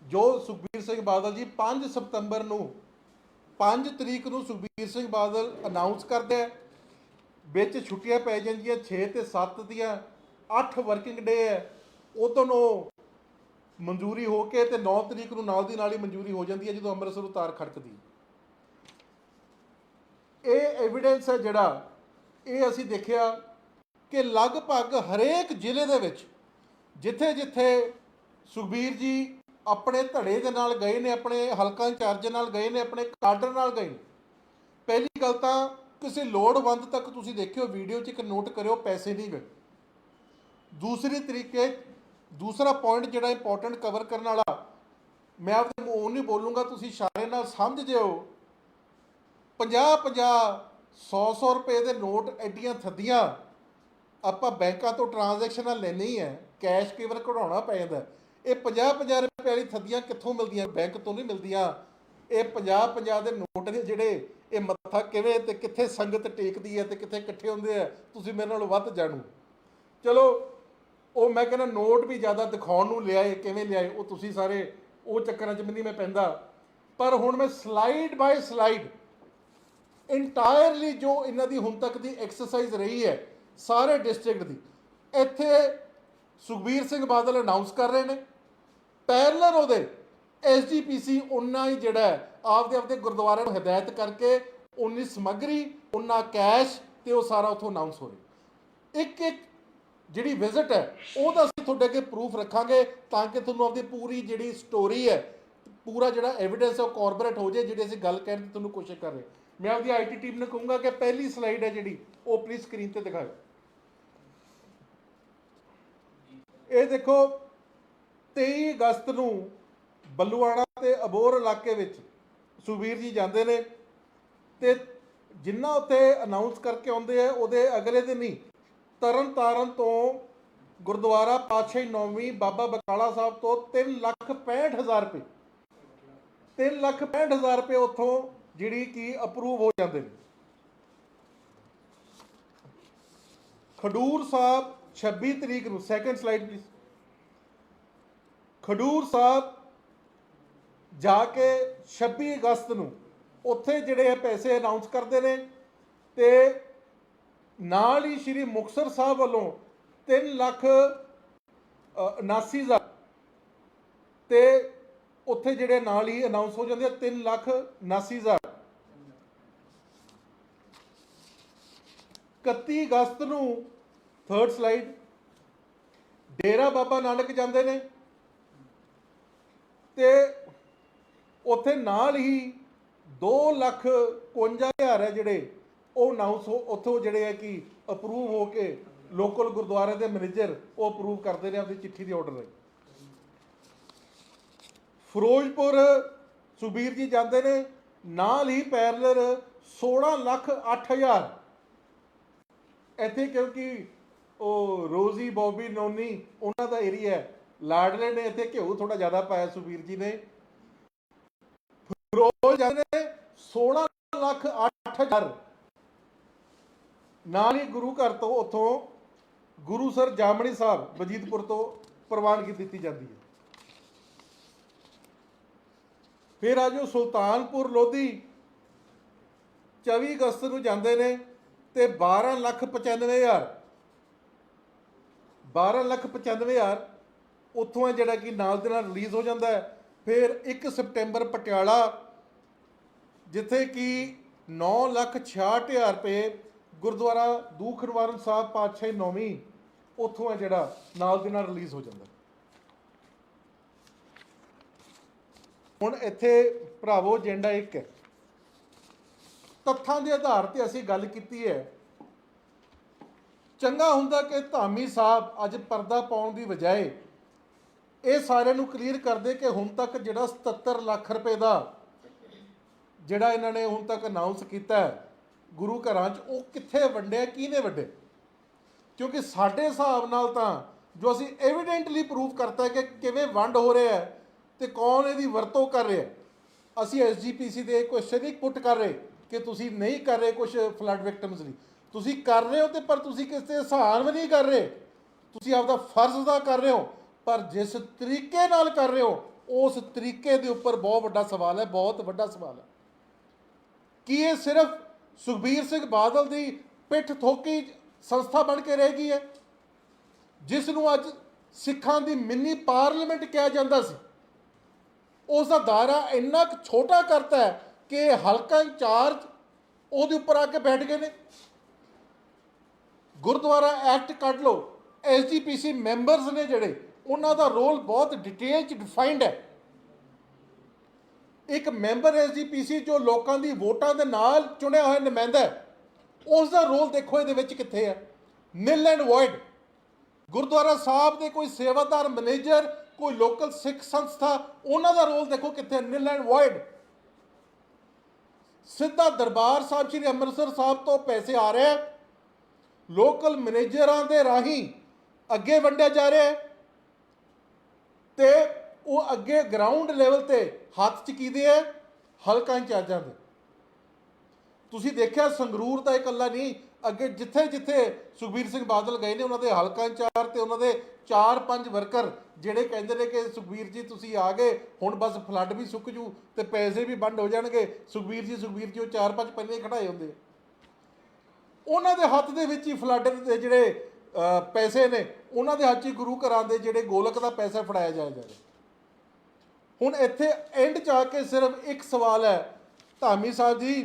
Speaker 1: ਜੋ ਸੁਖਬੀਰ ਸਿੰਘ ਬਾਦਲ ਜੀ 5 ਸਤੰਬਰ ਨੂੰ 5 ਤਰੀਕ ਨੂੰ ਸੁਖਬੀਰ ਸਿੰਘ ਬਾਦਲ ਅਨਾਉਂਸ ਕਰਦੇ ਆ ਵਿੱਚ ਛੁੱਟੀਆਂ ਪੈ ਜਾਂਦੀਆਂ 6 ਤੇ 7 ਦੀਆਂ 8 ਵਰਕਿੰਗ ਡੇ ਹੈ। ਉਦੋਂ ਉਹ ਮਨਜ਼ੂਰੀ ਹੋ ਕੇ ਤੇ 9 ਤਰੀਕ ਨੂੰ ਨਾਲ ਦੀ ਨਾਲ ਹੀ ਮਨਜ਼ੂਰੀ ਹੋ ਜਾਂਦੀ ਹੈ ਜਦੋਂ ਅੰਮ੍ਰਿਤਸਰ ਉਤਾਰ ਖੜਕਦੀ ਇਹ ਐਵੀਡੈਂਸ ਹੈ ਜਿਹੜਾ ਇਹ ਅਸੀਂ ਦੇਖਿਆ ਕਿ ਲਗਭਗ ਹਰੇਕ ਜ਼ਿਲ੍ਹੇ ਦੇ ਵਿੱਚ ਜਿੱਥੇ ਜਿੱਥੇ ਸੁਖਬੀਰ ਜੀ ਆਪਣੇ ਧੜੇ ਦੇ ਨਾਲ ਗਏ ਨੇ, ਆਪਣੇ ਹਲਕਾ ਇੰਚਾਰਜ ਨਾਲ ਗਏ ਨੇ, ਆਪਣੇ ਕਾਡਰ ਨਾਲ ਗਏ ਨੇ, ਪਹਿਲੀ ਗੱਲ ਤਾਂ ਕਿਸੇ ਲੋੜਵੰਦ ਤੱਕ ਤੁਸੀਂ ਦੇਖਿਓ, ਵੀਡੀਓ 'ਚ ਇੱਕ ਨੋਟ ਕਰਿਓ, ਪੈਸੇ ਨਹੀਂ ਗਏ ਦੂਸਰੀ ਤਰੀਕੇ ਦੂਸਰਾ ਪੁਆਇੰਟ ਜਿਹੜਾ ਇੰਪੋਰਟੈਂਟ ਕਵਰ ਕਰਨ ਵਾਲਾ, ਮੈਂ ਆਪਦੇ ਮੂੰਹ ਨਹੀਂ ਬੋਲੂੰਗਾ, ਤੁਸੀਂ ਇਸ਼ਾਰੇ ਨਾਲ ਸਮਝ ਜਿਓ 50 50 100 100 ਰੁਪਏ ਦੇ ਨੋਟ ਐਡੀਆਂ ਥੱਦੀਆਂ ਆਪਾਂ ਬੈਂਕਾਂ ਤੋਂ ਟ੍ਰਾਂਜੈਕਸ਼ਨਾਂ ਲੈਣੀ ਹੈ ਕੈਸ਼ ਕੇਵਲ ਕਢਾਉਣਾ ਪੈ ਜਾਂਦਾ। ਇਹ 50 50 ਰੁਪਏ ਵਾਲੀ ਥੱਦੀਆਂ ਕਿੱਥੋਂ ਮਿਲਦੀਆਂ? ਬੈਂਕ ਤੋਂ ਨਹੀਂ ਮਿਲਦੀਆਂ। ਇਹ 50 50 ਦੇ ਨੋਟ ਨੇ ਜਿਹੜੇ ਇਹ ਮੱਥਾ ਕਿਵੇਂ ਤੇ ਕਿੱਥੇ ਸੰਗਤ ਟੇਕਦੀ ਹੈ ਤੇ ਕਿੱਥੇ ਇਕੱਠੇ ਹੁੰਦੇ ਆ, ਤੁਸੀਂ ਮੇਰੇ ਨਾਲੋਂ ਵੱਧ ਜਾਣੂ। ਚਲੋ ਉਹ ਮੈਂ ਕਹਿੰਦਾ ਨੋਟ ਵੀ ਜ਼ਿਆਦਾ ਦਿਖਾਉਣ ਨੂੰ ਲਿਆਏ, ਕਿਵੇਂ ਲਿਆਏ, ਉਹ ਤੁਸੀਂ ਸਾਰੇ ਉਹ ਚੱਕਰਾਂ 'ਚ ਨਹੀਂ ਮੈਂ ਪੈਂਦਾ। ਪਰ ਹੁਣ ਮੈਂ ਸਲਾਈਡ ਬਾਈ ਸਲਾਈਡ ਇੰਟਾਇਰਲੀ ਜੋ ਇਹਨਾਂ ਦੀ ਹੁਣ ਤੱਕ ਦੀ ਐਕਸਰਸਾਈਜ਼ ਰਹੀ ਹੈ, ਸਾਰੇ ਡਿਸਟ੍ਰਿਕਟ ਦੀ, ਇੱਥੇ ਸੁਖਬੀਰ ਸਿੰਘ ਬਾਦਲ ਅਨਾਉਂਸ ਕਰ ਰਹੇ ਨੇ। ਪੈਰਲਰ ਉਹਦੇ ਐਸਜੀਪੀਸੀ ਉਨਾ ਹੀ ਜਿਹੜਾ ਆਪਦੇ ਆਪਦੇ ਗੁਰਦੁਆਰਿਆਂ ਨੂੰ ਹਦਾਇਤ ਕਰਕੇ ਉਨੀ ਸਮੱਗਰੀ ਉਨਾ ਕੈਸ਼ ਤੇ ਉਹ ਸਾਰਾ ਉਥੋਂ ਅਨਾਉਂਸ ਹੋ ਰਿਹਾ। ਇੱਕ ਇੱਕ ਜਿਹੜੀ ਵਿਜ਼ਿਟ ਹੈ ਉਹਦਾ ਅਸੀਂ ਤੁਹਾਡੇ ਅੱਗੇ ਪ੍ਰੂਫ ਰੱਖਾਂਗੇ ਤਾਂ ਕਿ ਤੁਹਾਨੂੰ ਆਪਦੀ ਪੂਰੀ ਜਿਹੜੀ ਸਟੋਰੀ ਹੈ, ਪੂਰਾ ਜਿਹੜਾ ਐਵੀਡੈਂਸ ਹੈ ਉਹ ਕਾਰਪੋਰੇਟ ਹੋ ਜਾਏ, ਜਿਹੜੀ ਅਸੀਂ ਗੱਲ ਕਰਨ ਦੀ ਤੁਹਾਨੂੰ ਕੋਸ਼ਿਸ਼ ਕਰ ਰਹੇ ਮੈਂ ਆਪਦੀ ਆਈਟੀ ਟੀਮ ਨੂੰ ਕਹੂੰਗਾ ਕਿ ਪਹਿਲੀ ਸਲਾਈਡ ਹੈ ਜਿਹੜੀ, ਉਹ ਪਲੀਜ਼ ਸਕਰੀਨ ਤੇ ਦਿਖਾਓ। ਇਹ ਦੇਖੋ 23 ਅਗਸਤ ਨੂੰ ਬੱਲੂਆਣਾ ਤੇ ਅਬੋਰ ਇਲਾਕੇ ਵਿੱਚ ਸੁਵੀਰ ਜੀ ਜਾਂਦੇ ਨੇ ਤੇ ਜਿੰਨਾ ਉੱਥੇ ਅਨਾਉਂਸ ਕਰਕੇ ਆਉਂਦੇ ਆ, ਉਹਦੇ ਅਗਲੇ ਦਿਨ ਹੀ ਤਰਨ ਤਾਰਨ ਤੋਂ ਗੁਰਦੁਆਰਾ ਪਾਤਸ਼ਾਹੀ ਨੌਵੀਂ ਬਾਬਾ ਬਕਾਲਾ ਸਾਹਿਬ ਤੋਂ 3 ਲੱਖ 65 ਹਜ਼ਾਰ ਰੁਪਏ। 3 ਲੱਖ 65 ਹਜ਼ਾਰ ਰੁਪਏ ਉੱਥੋਂ ਜਿਹੜੀ ਕਿ ਅਪਰੂਵ ਹੋ ਜਾਂਦੇ ਨੇ। ਖਡੂਰ ਸਾਹਿਬ 26 ਤਰੀਕ ਨੂੰ second slide please Khadur Sahib ਜਾ ਕੇ 26 ਅਗਸਤ ਨੂੰ ਉੱਥੇ ਜਿਹੜੇ ਇਹ ਪੈਸੇ ਅਨਾਉਂਸ ਕਰਦੇ ਨੇ ਤੇ ਨਾਲ ਹੀ ਸ਼੍ਰੀ ਮੁਕਤਸਰ ਸਾਹਿਬ ਵੱਲੋਂ 3 ਲੱਖ ਅ, 79 ਹਜ਼ਾਰ ਤੇ ਉੱਥੇ ਜਿਹੜੇ ਨਾਲ ਹੀ ਅਨਾਉਂਸ ਹੋ ਜਾਂਦੇ ਆ 3 ਲੱਖ 79 ਹਜ਼ਾਰ। 31 ਅਗਸਤ ਨੂੰ ਥਰਡ ਸਲਾਈਡ ਡੇਰਾ ਬਾਬਾ ਨਾਨਕ ਜਾਂਦੇ ਨੇ ਤੇ ਉੱਥੇ ਨਾਲ ਹੀ 2 ਲੱਖ 51 ਹਜ਼ਾਰ ਹੈ ਜਿਹੜੇ ਉਹ ਅਨਾਉਂਸ ਉੱਥੋਂ ਜਿਹੜੇ ਹੈ ਕਿ ਅਪਰੂਵ ਹੋ ਕੇ ਲੋਕਲ ਗੁਰਦੁਆਰੇ ਦੇ ਮੈਨੇਜਰ ਉਹ ਅਪਰੂਵ ਕਰਦੇ ਨੇ ਆਪਣੀ ਚਿੱਠੀ ਦੇ ਆਰਡਰ ਲਈ ਫਿਰੋਜ਼ਪੁਰ ਸੁਬੀਰ ਜੀ ਜਾਂਦੇ ਨੇ, ਨਾਲ ਹੀ ਪੈਰਲਰ 16 ਲੱਖ 8 ਹਜ਼ਾਰ। ਇੱਥੇ ਕਿਉਂਕਿ ਉਹ ਰੋਜ਼ੀ, ਬੌਬੀ, ਨੋਨੀ, ਉਹਨਾਂ ਦਾ ਏਰੀਆ ਹੈ। ਲਾਡਲੇ ਨੇ ਇੱਥੇ ਘਿਓ ਥੋੜਾ ਜ਼ਿਆਦਾ ਪਾਇਆ ਸੁਬੀਰ ਜੀ ਨੇ। ਫਿਰੋਜ਼ ਜਾਂਦੇ ਨੇ 16 ਲੱਖ 8 ਹਜ਼ਾਰ। ਨਾਲ ਹੀ ਗੁਰੂ ਘਰ ਤੋਂ ਉੱਥੋਂ ਗੁਰੂ ਸਰ ਜਾਮਣੀ ਸਾਹਿਬ ਵਜੀਦਪੁਰ ਤੋਂ ਪ੍ਰਵਾਨਗੀ ਦਿੱਤੀ ਜਾਂਦੀ ਹੈ। ਫਿਰ ਆ ਜੋ ਸੁਲਤਾਨਪੁਰ ਲੋਧੀ 24 ਅਗਸਤ ਨੂੰ ਜਾਂਦੇ ਨੇ ਤੇ 12 ਲੱਖ 95 ਹਜ਼ਾਰ 12 ਲੱਖ 95 ਹਜ਼ਾਰ ਉੱਥੋਂ ਹੈ ਜਿਹੜਾ ਕਿ ਨਾਲ ਦੇ ਨਾਲ ਰਿਲੀਜ਼ ਹੋ ਜਾਂਦਾ ਹੈ। ਫਿਰ 1 ਸਪਟੈਂਬਰ ਪਟਿਆਲਾ, ਜਿੱਥੇ ਕਿ 9 ਲੱਖ 66 ਹਜ਼ਾਰ ਰੁਪਏ ਗੁਰਦੁਆਰਾ ਦੂਖ ਨਿਵਾਰਨ ਸਾਹਿਬ ਪਾਤਸ਼ਾਹੀ ਨੌਵੀਂ, ਉੱਥੋਂ ਹੈ ਜਿਹੜਾ ਨਾਲ ਦੇ ਨਾਲ ਰਿਲੀਜ਼ ਹੋ ਜਾਂਦਾ। ਹੁਣ ਇੱਥੇ ਭਰਾਵੋ ਏਜੰਡਾ ਇੱਕ ਹੈ। ਤੱਥਾਂ ਦੇ ਆਧਾਰ ਤੇ ਅਸੀਂ ਗੱਲ ਕੀਤੀ ਹੈ। ਚੰਗਾ ਹੁੰਦਾ ਕਿ ਧਾਮੀ ਸਾਹਿਬ ਅੱਜ ਪਰਦਾ ਪਾਉਣ ਦੀ ਬਜਾਏ ਇਹ ਸਾਰਿਆਂ ਨੂੰ ਕਲੀਅਰ ਕਰਦੇ ਕਿ ਹੁਣ ਤੱਕ ਜਿਹੜਾ 77 ਲੱਖ ਰੁਪਏ ਦਾ ਜਿਹੜਾ ਇਹਨਾਂ ਨੇ ਹੁਣ ਤੱਕ ਅਨਾਉਂਸ ਕੀਤਾ ਹੈ ਗੁਰੂ ਘਰਾਂ 'ਚ, ਉਹ ਕਿੱਥੇ ਵੰਡਿਆ ਕਿਹਨੇ ਵੰਡੇ? ਕਿਉਂਕਿ ਸਾਡੇ ਹਿਸਾਬ ਨਾਲ ਤਾਂ ਜੋ ਅਸੀਂ ਐਵੀਡੈਂਟਲੀ ਪ੍ਰੂਫ ਕਰਤਾ ਕਿ ਕਿਵੇਂ ਵੰਡ ਹੋ ਰਿਹਾ ਹੈ ਤੇ ਕੌਣ ਇਹਦੀ ਵਰਤੋਂ ਕਰ ਰਿਹਾ ਹੈ। ਅਸੀਂ ਐਸਜੀਪੀਸੀ ਦੇ ਕੁਐਸਚਨ ਹੀ ਪੁੱਟ ਕਰ ਰਹੇ ਕਿ ਤੁਸੀਂ ਨਹੀਂ ਕਰ ਰਹੇ ਕੁਝ ਫਲੱਡ ਵਿਕਟਮਸ ਲਈ। ਤੁਸੀਂ ਕਰ ਰਹੇ ਹੋ ਤੇ ਪਰ ਤੁਸੀਂ ਕਿਸੇ ਅਹਿਸਾਨ ਵੀ ਨਹੀਂ ਕਰ ਰਹੇ। ਤੁਸੀਂ ਆਪਦਾ ਫਰਜ਼ ਅਦਾ ਕਰ ਰਹੇ ਹੋ, ਪਰ ਜਿਸ ਤਰੀਕੇ ਨਾਲ ਕਰ ਰਹੇ ਹੋ, ਉਸ ਤਰੀਕੇ ਦੇ ਉੱਪਰ ਬਹੁਤ ਵੱਡਾ ਸਵਾਲ ਹੈ, ਬਹੁਤ ਵੱਡਾ ਸਵਾਲ ਹੈ। ਕੀ ਇਹ ਸਿਰਫ ਸੁਖਬੀਰ ਸਿੰਘ ਬਾਦਲ ਦੀ ਪਿੱਠ ਥੋਕੀ ਸੰਸਥਾ ਬਣ ਕੇ ਰਹਿ ਗਈ ਹੈ, ਜਿਸ ਨੂੰ ਅੱਜ ਸਿੱਖਾਂ ਦੀ ਮਿੰਨੀ ਪਾਰਲੀਮੈਂਟ ਕਿਹਾ ਜਾਂਦਾ ਸੀ। ਉਸ ਦਾ ਦਾਇਰਾ ਇੰਨਾ ਕੁ ਛੋਟਾ ਕਰਤਾ ਹੈ ਕਿ ਹਲਕਾ ਇੰਚਾਰਜ ਉਹਦੇ ਉੱਪਰ ਆ ਕੇ ਬੈਠ ਗਏ ਨੇ। ਗੁਰਦੁਆਰਾ ਐਕਟ ਕੱਢ ਲਓ ਐਸਜੀਪੀਸੀ ਮੈਂਬਰਸ ਨੇ ਜਿਹੜੇ, ਉਹਨਾਂ ਦਾ ਰੋਲ ਬਹੁਤ ਡਿਟੇਲ ਚ ਡਿਫਾਈਨਡ ਹੈ। ਇੱਕ ਮੈਂਬਰ ਐਸਜੀਪੀਸੀ ਜੋ ਲੋਕਾਂ ਦੀ ਵੋਟਾਂ ਦੇ ਨਾਲ ਚੁਣਿਆ ਹੋਇਆ ਨੁਮਾਇੰਦਾ ਹੈ ਉਸ ਦਾ ਰੋਲ ਦੇਖੋ ਇਹਦੇ ਵਿੱਚ ਕਿੱਥੇ ਹੈ। Nil and void Gurdwara Sahib ਦੇ ਕੋਈ ਸੇਵਾਦਾਰ ਮੈਨੇਜਰ, ਕੋਈ ਲੋਕਲ ਸਿੱਖ ਸੰਸਥਾ, ਉਹਨਾਂ ਦਾ ਰੋਲ ਦੇਖੋ ਕਿੱਥੇ ਨਿਲ ਐਂਡ ਵੋਇਡ ਸਿੱਧਾ ਦਰਬਾਰ ਸਾਹਿਬ, ਸ੍ਰੀ ਅੰਮ੍ਰਿਤਸਰ ਸਾਹਿਬ ਤੋਂ ਪੈਸੇ ਆ ਰਹੇ ਲੋਕਲ ਮੈਨੇਜਰਾਂ ਦੇ ਰਾਹੀਂ ਅੱਗੇ ਵੰਡਿਆ ਜਾ ਰਿਹਾ ਹੈ। ਤੇ ਉਹ ਅੱਗੇ ਗਰਾਊਂਡ ਲੈਵਲ ਤੇ ਹੱਥ ਚ ਕੀਦੇ ਹੈ ਹਲਕਾ ਇੰਚਾਰਜਾਂ ਦੇ। ਤੁਸੀਂ ਦੇਖਿਆ ਸੰਗਰੂਰ ਦਾ ਇਕੱਲਾ ਨਹੀਂ, ਅੱਗੇ ਜਿੱਥੇ ਜਿੱਥੇ ਸੁਖਬੀਰ ਸਿੰਘ ਬਾਦਲ ਗਏ ਨੇ, ਉਹਨਾਂ ਦੇ ਹਲਕਾ ਇੰਚਾਰਜ ਤੇ ਉਹਨਾਂ ਦੇ 4-5 ਵਰਕਰ ਜਿਹੜੇ ਕਹਿੰਦੇ ਨੇ ਕਿ ਸੁਖਬੀਰ ਜੀ ਤੁਸੀਂ ਆ ਗਏ, ਹੁਣ ਬਸ ਫਲੱਡ ਵੀ ਸੁੱਕ ਜੂ ਤੇ ਪੈਸੇ ਵੀ ਬੰਦ ਹੋ ਜਾਣਗੇ। ਸੁਖਬੀਰ ਜੀ ਸੁਖਬੀਰ ਜੀ, ਉਹ 4-5 ਪਹਿਲੇ ਹੀ ਖੜਾਏ ਹੁੰਦੇ ਉਹਨਾਂ ਦੇ ਹੱਥ ਦੇ ਵਿੱਚ ਹੀ ਫਲੱਡ ਦੇ ਜਿਹੜੇ ਪੈਸੇ ਨੇ, ਉਹਨਾਂ ਦੇ ਹੱਥ 'ਚ ਹੀ ਗੁਰੂ ਘਰਾਂ ਦੇ ਜਿਹੜੇ ਗੋਲਕ ਦਾ ਪੈਸਾ ਫੜਾਇਆ ਜਾਇਆ ਜਾਵੇ ਹੁਣ ਇੱਥੇ ਐਂਡ 'ਚ ਆ ਕੇ ਸਿਰਫ ਇੱਕ ਸਵਾਲ ਹੈ। ਧਾਮੀ ਸਾਹਿਬ ਜੀ,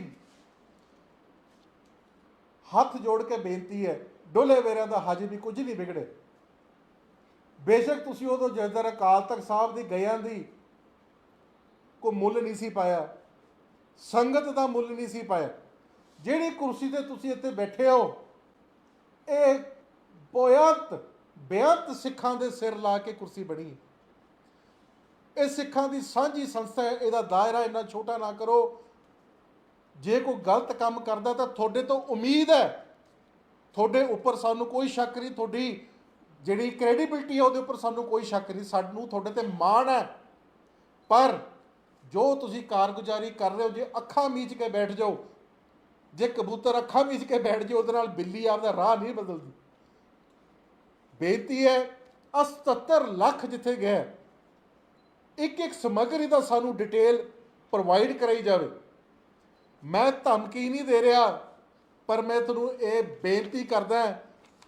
Speaker 1: ਹੱਥ ਜੋੜ ਕੇ ਬੇਨਤੀ ਹੈ, ਡੋਲੇ ਵੇਰਿਆਂ ਦਾ ਹਜੇ ਵੀ ਕੁਝ ਨਹੀਂ ਵਿਗੜੇ। ਬੇਸ਼ੱਕ ਤੁਸੀਂ ਉਦੋਂ ਜਦਰ ਅਕਾਲ ਤਖਤ ਸਾਹਿਬ ਦੀ ਗਿਆਂ ਦੀ ਕੋ ਮੁੱਲ ਨਹੀਂ ਸੀ ਪਾਇਆ, ਸੰਗਤ ਦਾ ਮੁੱਲ ਨਹੀਂ ਸੀ ਪਾਇਆ। ਜਿਹੜੀ ਕੁਰਸੀ ਤੇ ਤੁਸੀਂ ਇੱਥੇ ਬੈਠੇ ਹੋ, ਇਹ ਬੋਇਤ ਬੇਅੰਤ ਸਿੱਖਾਂ ਦੇ ਸਿਰ ਲਾ ਕੇ ਕੁਰਸੀ ਬਣੀ ਇਹ ਸਿੱਖਾਂ ਦੀ ਸਾਂਝੀ ਸੰਸਥਾ ਹੈ, ਇਹਦਾ ਦਾਇਰਾ ਇੰਨਾ ਛੋਟਾ ਨਾ ਕਰੋ। ਜੇ ਕੋਈ ਗਲਤ ਕੰਮ ਕਰਦਾ ਤਾਂ ਤੁਹਾਡੇ ਤੋਂ ਉਮੀਦ ਹੈ। ਤੁਹਾਡੇ ਉੱਪਰ ਸਾਨੂੰ ਕੋਈ ਸ਼ੱਕ ਨਹੀਂ, ਤੁਹਾਡੀ ਜਿਹੜੀ ਕ੍ਰੈਡੀਬਿਲਟੀ ਹੈ ਉਹਦੇ ਉੱਪਰ ਸਾਨੂੰ ਕੋਈ ਸ਼ੱਕ ਨਹੀਂ, ਸਾਨੂੰ ਤੁਹਾਡੇ ਤੇ ਮਾਣ ਹੈ। ਪਰ ਜੋ ਤੁਸੀਂ ਕਾਰਗੁਜ਼ਾਰੀ ਕਰ ਰਹੇ ਹੋ, ਜੇ ਅੱਖਾਂ ਮੀਚ ਕੇ ਬੈਠ ਜਾਓ, ਜੇ ਕਬੂਤਰ ਅੱਖਾਂ ਮੀਚ ਕੇ ਬੈਠ ਜਾਓ ਉਹਦੇ ਨਾਲ ਬਿੱਲੀ ਆਪਦਾ ਰਾਹ ਨਹੀਂ ਬਦਲਦੀ। ਬੇਨਤੀ ਹੈ ਆਹ 77 ਲੱਖ ਜਿੱਥੇ ਗਿਆ ਇੱਕ ਇੱਕ ਸਮੱਗਰੀ ਦਾ ਸਾਨੂੰ ਡਿਟੇਲ ਪ੍ਰੋਵਾਈਡ ਕਰਾਈ ਜਾਵੇ। ਮੈਂ ਧਮਕੀ ਨਹੀਂ ਦੇ ਰਿਹਾ, ਪਰ ਮੈਂ ਤੁਹਾਨੂੰ ਇਹ ਬੇਨਤੀ ਕਰਦਾ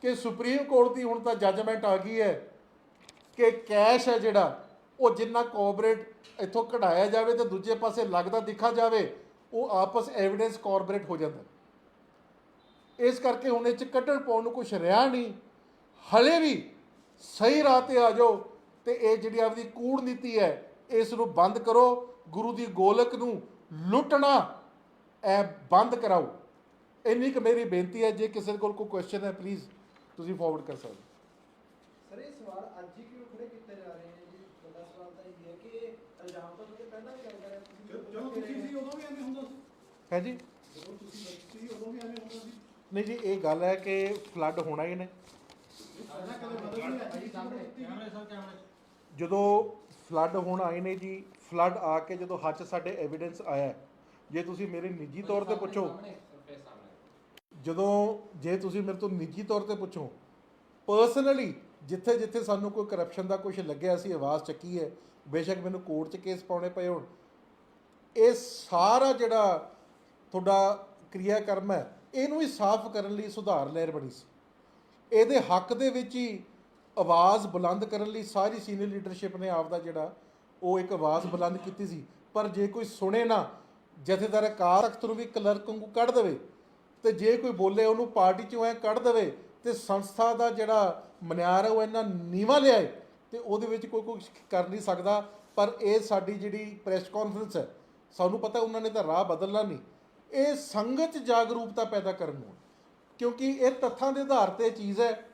Speaker 1: ਕਿ ਸੁਪਰੀਮ ਕੋਰਟ ਦੀ ਹੁਣ ਤਾਂ ਜੱਜਮੈਂਟ ਆ ਗਈ ਹੈ ਕਿ ਕੈਸ਼ ਹੈ ਜਿਹੜਾ, ਉਹ ਜਿੰਨਾ ਕੋਆਪਰੇਟ ਇੱਥੋਂ ਕਢਾਇਆ ਜਾਵੇ ਤੇ ਦੂਜੇ ਪਾਸੇ ਲੱਗਦਾ ਦਿਖਾ ਜਾਵੇ, ਉਹ ਆਪਸ ਐਵੀਡੈਂਸ ਕੋਆਪਰੇਟ ਹੋ ਜਾਂਦਾ। ਇਸ ਕਰਕੇ ਹੁਣ ਇਹ ਚ ਕੱਢਣ ਪਾਉਣ ਨੂੰ ਕੁਝ ਰਿਹਾ ਨਹੀਂ। ਹਲੇ ਵੀ ਸਹੀ ਰਾਹ ਤੇ ਆ ਜਾਓ। ਤੇ ਇਹ ਜਿਹੜੀ ਆਪਦੀ ਕੂੜਨੀਤੀ ਹੈ ਇਸ ਨੂੰ ਬੰਦ ਕਰੋ ਗੁਰੂ ਦੀ ਗੋਲਕ ਨੂੰ ਲੁੱਟਣਾ ਇਹ ਬੰਦ ਕਰਾਓ। ਇੰਨੀ ਕੁ ਮੇਰੀ ਬੇਨਤੀ ਹੈ ਜੇ ਕਿਸੇ ਕੋਲ ਕੋਈ ਕੁਐਸਚਨ ਹੈ ਪਲੀਜ਼ ਤੁਸੀਂ ਫਾਰਵਰਡ ਕਰ ਸਕਦੇ ਹੋ।
Speaker 4: ਸਰ ਇਹ ਸਵਾਲ ਅੱਜ ਹੀ ਕਿਉਂ ਖੜੇ ਕੀਤੇ ਜਾ ਰਹੇ ਨੇ? ਜੀ ਵੱਡਾ ਸਵਾਲ ਤਾਂ ਇਹ ਹੈ ਕਿ ਇਹ ਇਲਜ਼ਾਮ ਤਾਂ ਤੁਸੀਂ ਪਹਿਲਾਂ ਵੀ ਲੱਗ ਰਿਹਾ
Speaker 3: ਜਦੋਂ ਤੁਸੀਂ ਸੀ ਉਦੋਂ ਵੀ ਐਵੇਂ ਹੁੰਦਾ ਸੀ।
Speaker 1: ਹੈ ਜੀ?
Speaker 3: ਜਦੋਂ ਤੁਸੀਂ ਬੱਚੇ ਸੀ ਉਦੋਂ ਵੀ ਐਵੇਂ ਹੁੰਦਾ ਸੀ।
Speaker 1: ਨਹੀਂ ਜੀ ਇਹ ਗੱਲ ਹੈ ਕਿ ਫਲੱਡ ਹੋਣਾ ਹੀ ਨੇ।
Speaker 3: ਪਹਿਲਾਂ ਕਦੇ ਬਦਲ
Speaker 1: ਜਦੋਂ ਫਲੱਡ ਹੁਣ ਆਏ ਨੇ ਜੀ ਫਲੱਡ ਆ ਕੇ ਜਦੋਂ ਹੱਥ ਸਾਡੇ ਐਵੀਡੈਂਸ ਆਇਆ ਜੇ ਤੁਸੀਂ ਮੇਰੇ ਨਿੱਜੀ ਤੌਰ ਤੇ ਪੁੱਛੋ, ਜਦੋਂ ਜੇ ਤੁਸੀਂ ਮੇਰੇ ਤੋਂ ਨਿੱਜੀ ਤੌਰ ਤੇ ਪੁੱਛੋ ਪਰਸਨਲੀ ਜਿੱਥੇ ਜਿੱਥੇ ਸਾਨੂੰ ਕੋਈ ਕਰਪਸ਼ਨ ਦਾ ਕੁਝ ਲੱਗਿਆ ਸੀ, ਆਵਾਜ਼ ਚੱਕੀ ਹੈ, ਬੇਸ਼ੱਕ ਮੈਨੂੰ ਕੋਰਟ 'ਚ ਕੇਸ ਪਾਉਣੇ ਪਏ ਹੋਣ, ਇਹ ਸਾਰਾ ਜਿਹੜਾ ਤੁਹਾਡਾ ਕਿਰਿਆ ਕਰਮ ਹੈ, ਇਹਨੂੰ ਹੀ ਸਾਫ਼ ਕਰਨ ਲਈ ਸੁਧਾਰ ਲਹਿਰ ਬਣੀ ਸੀ। ਇਹਦੇ ਹੱਕ ਦੇ ਵਿੱਚ ਹੀ ਆਵਾਜ਼ ਬੁਲੰਦ ਕਰਨ ਲਈ ਸਾਰੀ ਸੀਨੀਅਰ ਲੀਡਰਸ਼ਿਪ ਨੇ ਆਪਦਾ ਜਿਹੜਾ ਉਹ ਇੱਕ ਆਵਾਜ਼ ਬੁਲੰਦ ਕੀਤੀ ਸੀ। ਪਰ ਜੇ ਕੋਈ ਸੁਣੇ ਨਾ, ਜਥੇਦਾਰ ਅਕਾਲ ਤਖਤ ਨੂੰ ਵੀ ਕਲਰਕ ਵਾਂਗੂ ਕੱਢ ਦੇਵੇ ਤੇ ਜੇ ਕੋਈ ਬੋਲੇ ਉਹਨੂੰ ਪਾਰਟੀ ਚੋਂ ਐ ਕੱਢ ਦੇਵੇ ਤੇ ਸੰਸਥਾ ਦਾ ਜਿਹੜਾ ਮਨਿਆਰ ਹੈ ਉਹ ਇੰਨਾ ਨੀਵਾ ਲਿਆਏ ਤੇ ਉਹਦੇ ਵਿੱਚ ਕੋਈ ਕੁਝ ਕਰ ਨਹੀਂ ਸਕਦਾ। ਪਰ ਇਹ ਸਾਡੀ ਜਿਹੜੀ ਪ੍ਰੈਸ ਕਾਨਫਰੰਸ ਹੈ, ਸਾਨੂੰ ਪਤਾ ਉਹਨਾਂ ਨੇ ਤਾਂ ਰਾਹ ਬਦਲਣਾ ਨਹੀਂ। ਇਹ ਸੰਗਤ 'ਚ ਜਾਗਰੂਕਤਾ ਪੈਦਾ ਕਰਨ ਨੂੰ। ਕਿਉਂਕਿ ਇਹ ਤੱਥਾਂ ਦੇ ਆਧਾਰ ਤੇ ਚੀਜ਼ ਹੈ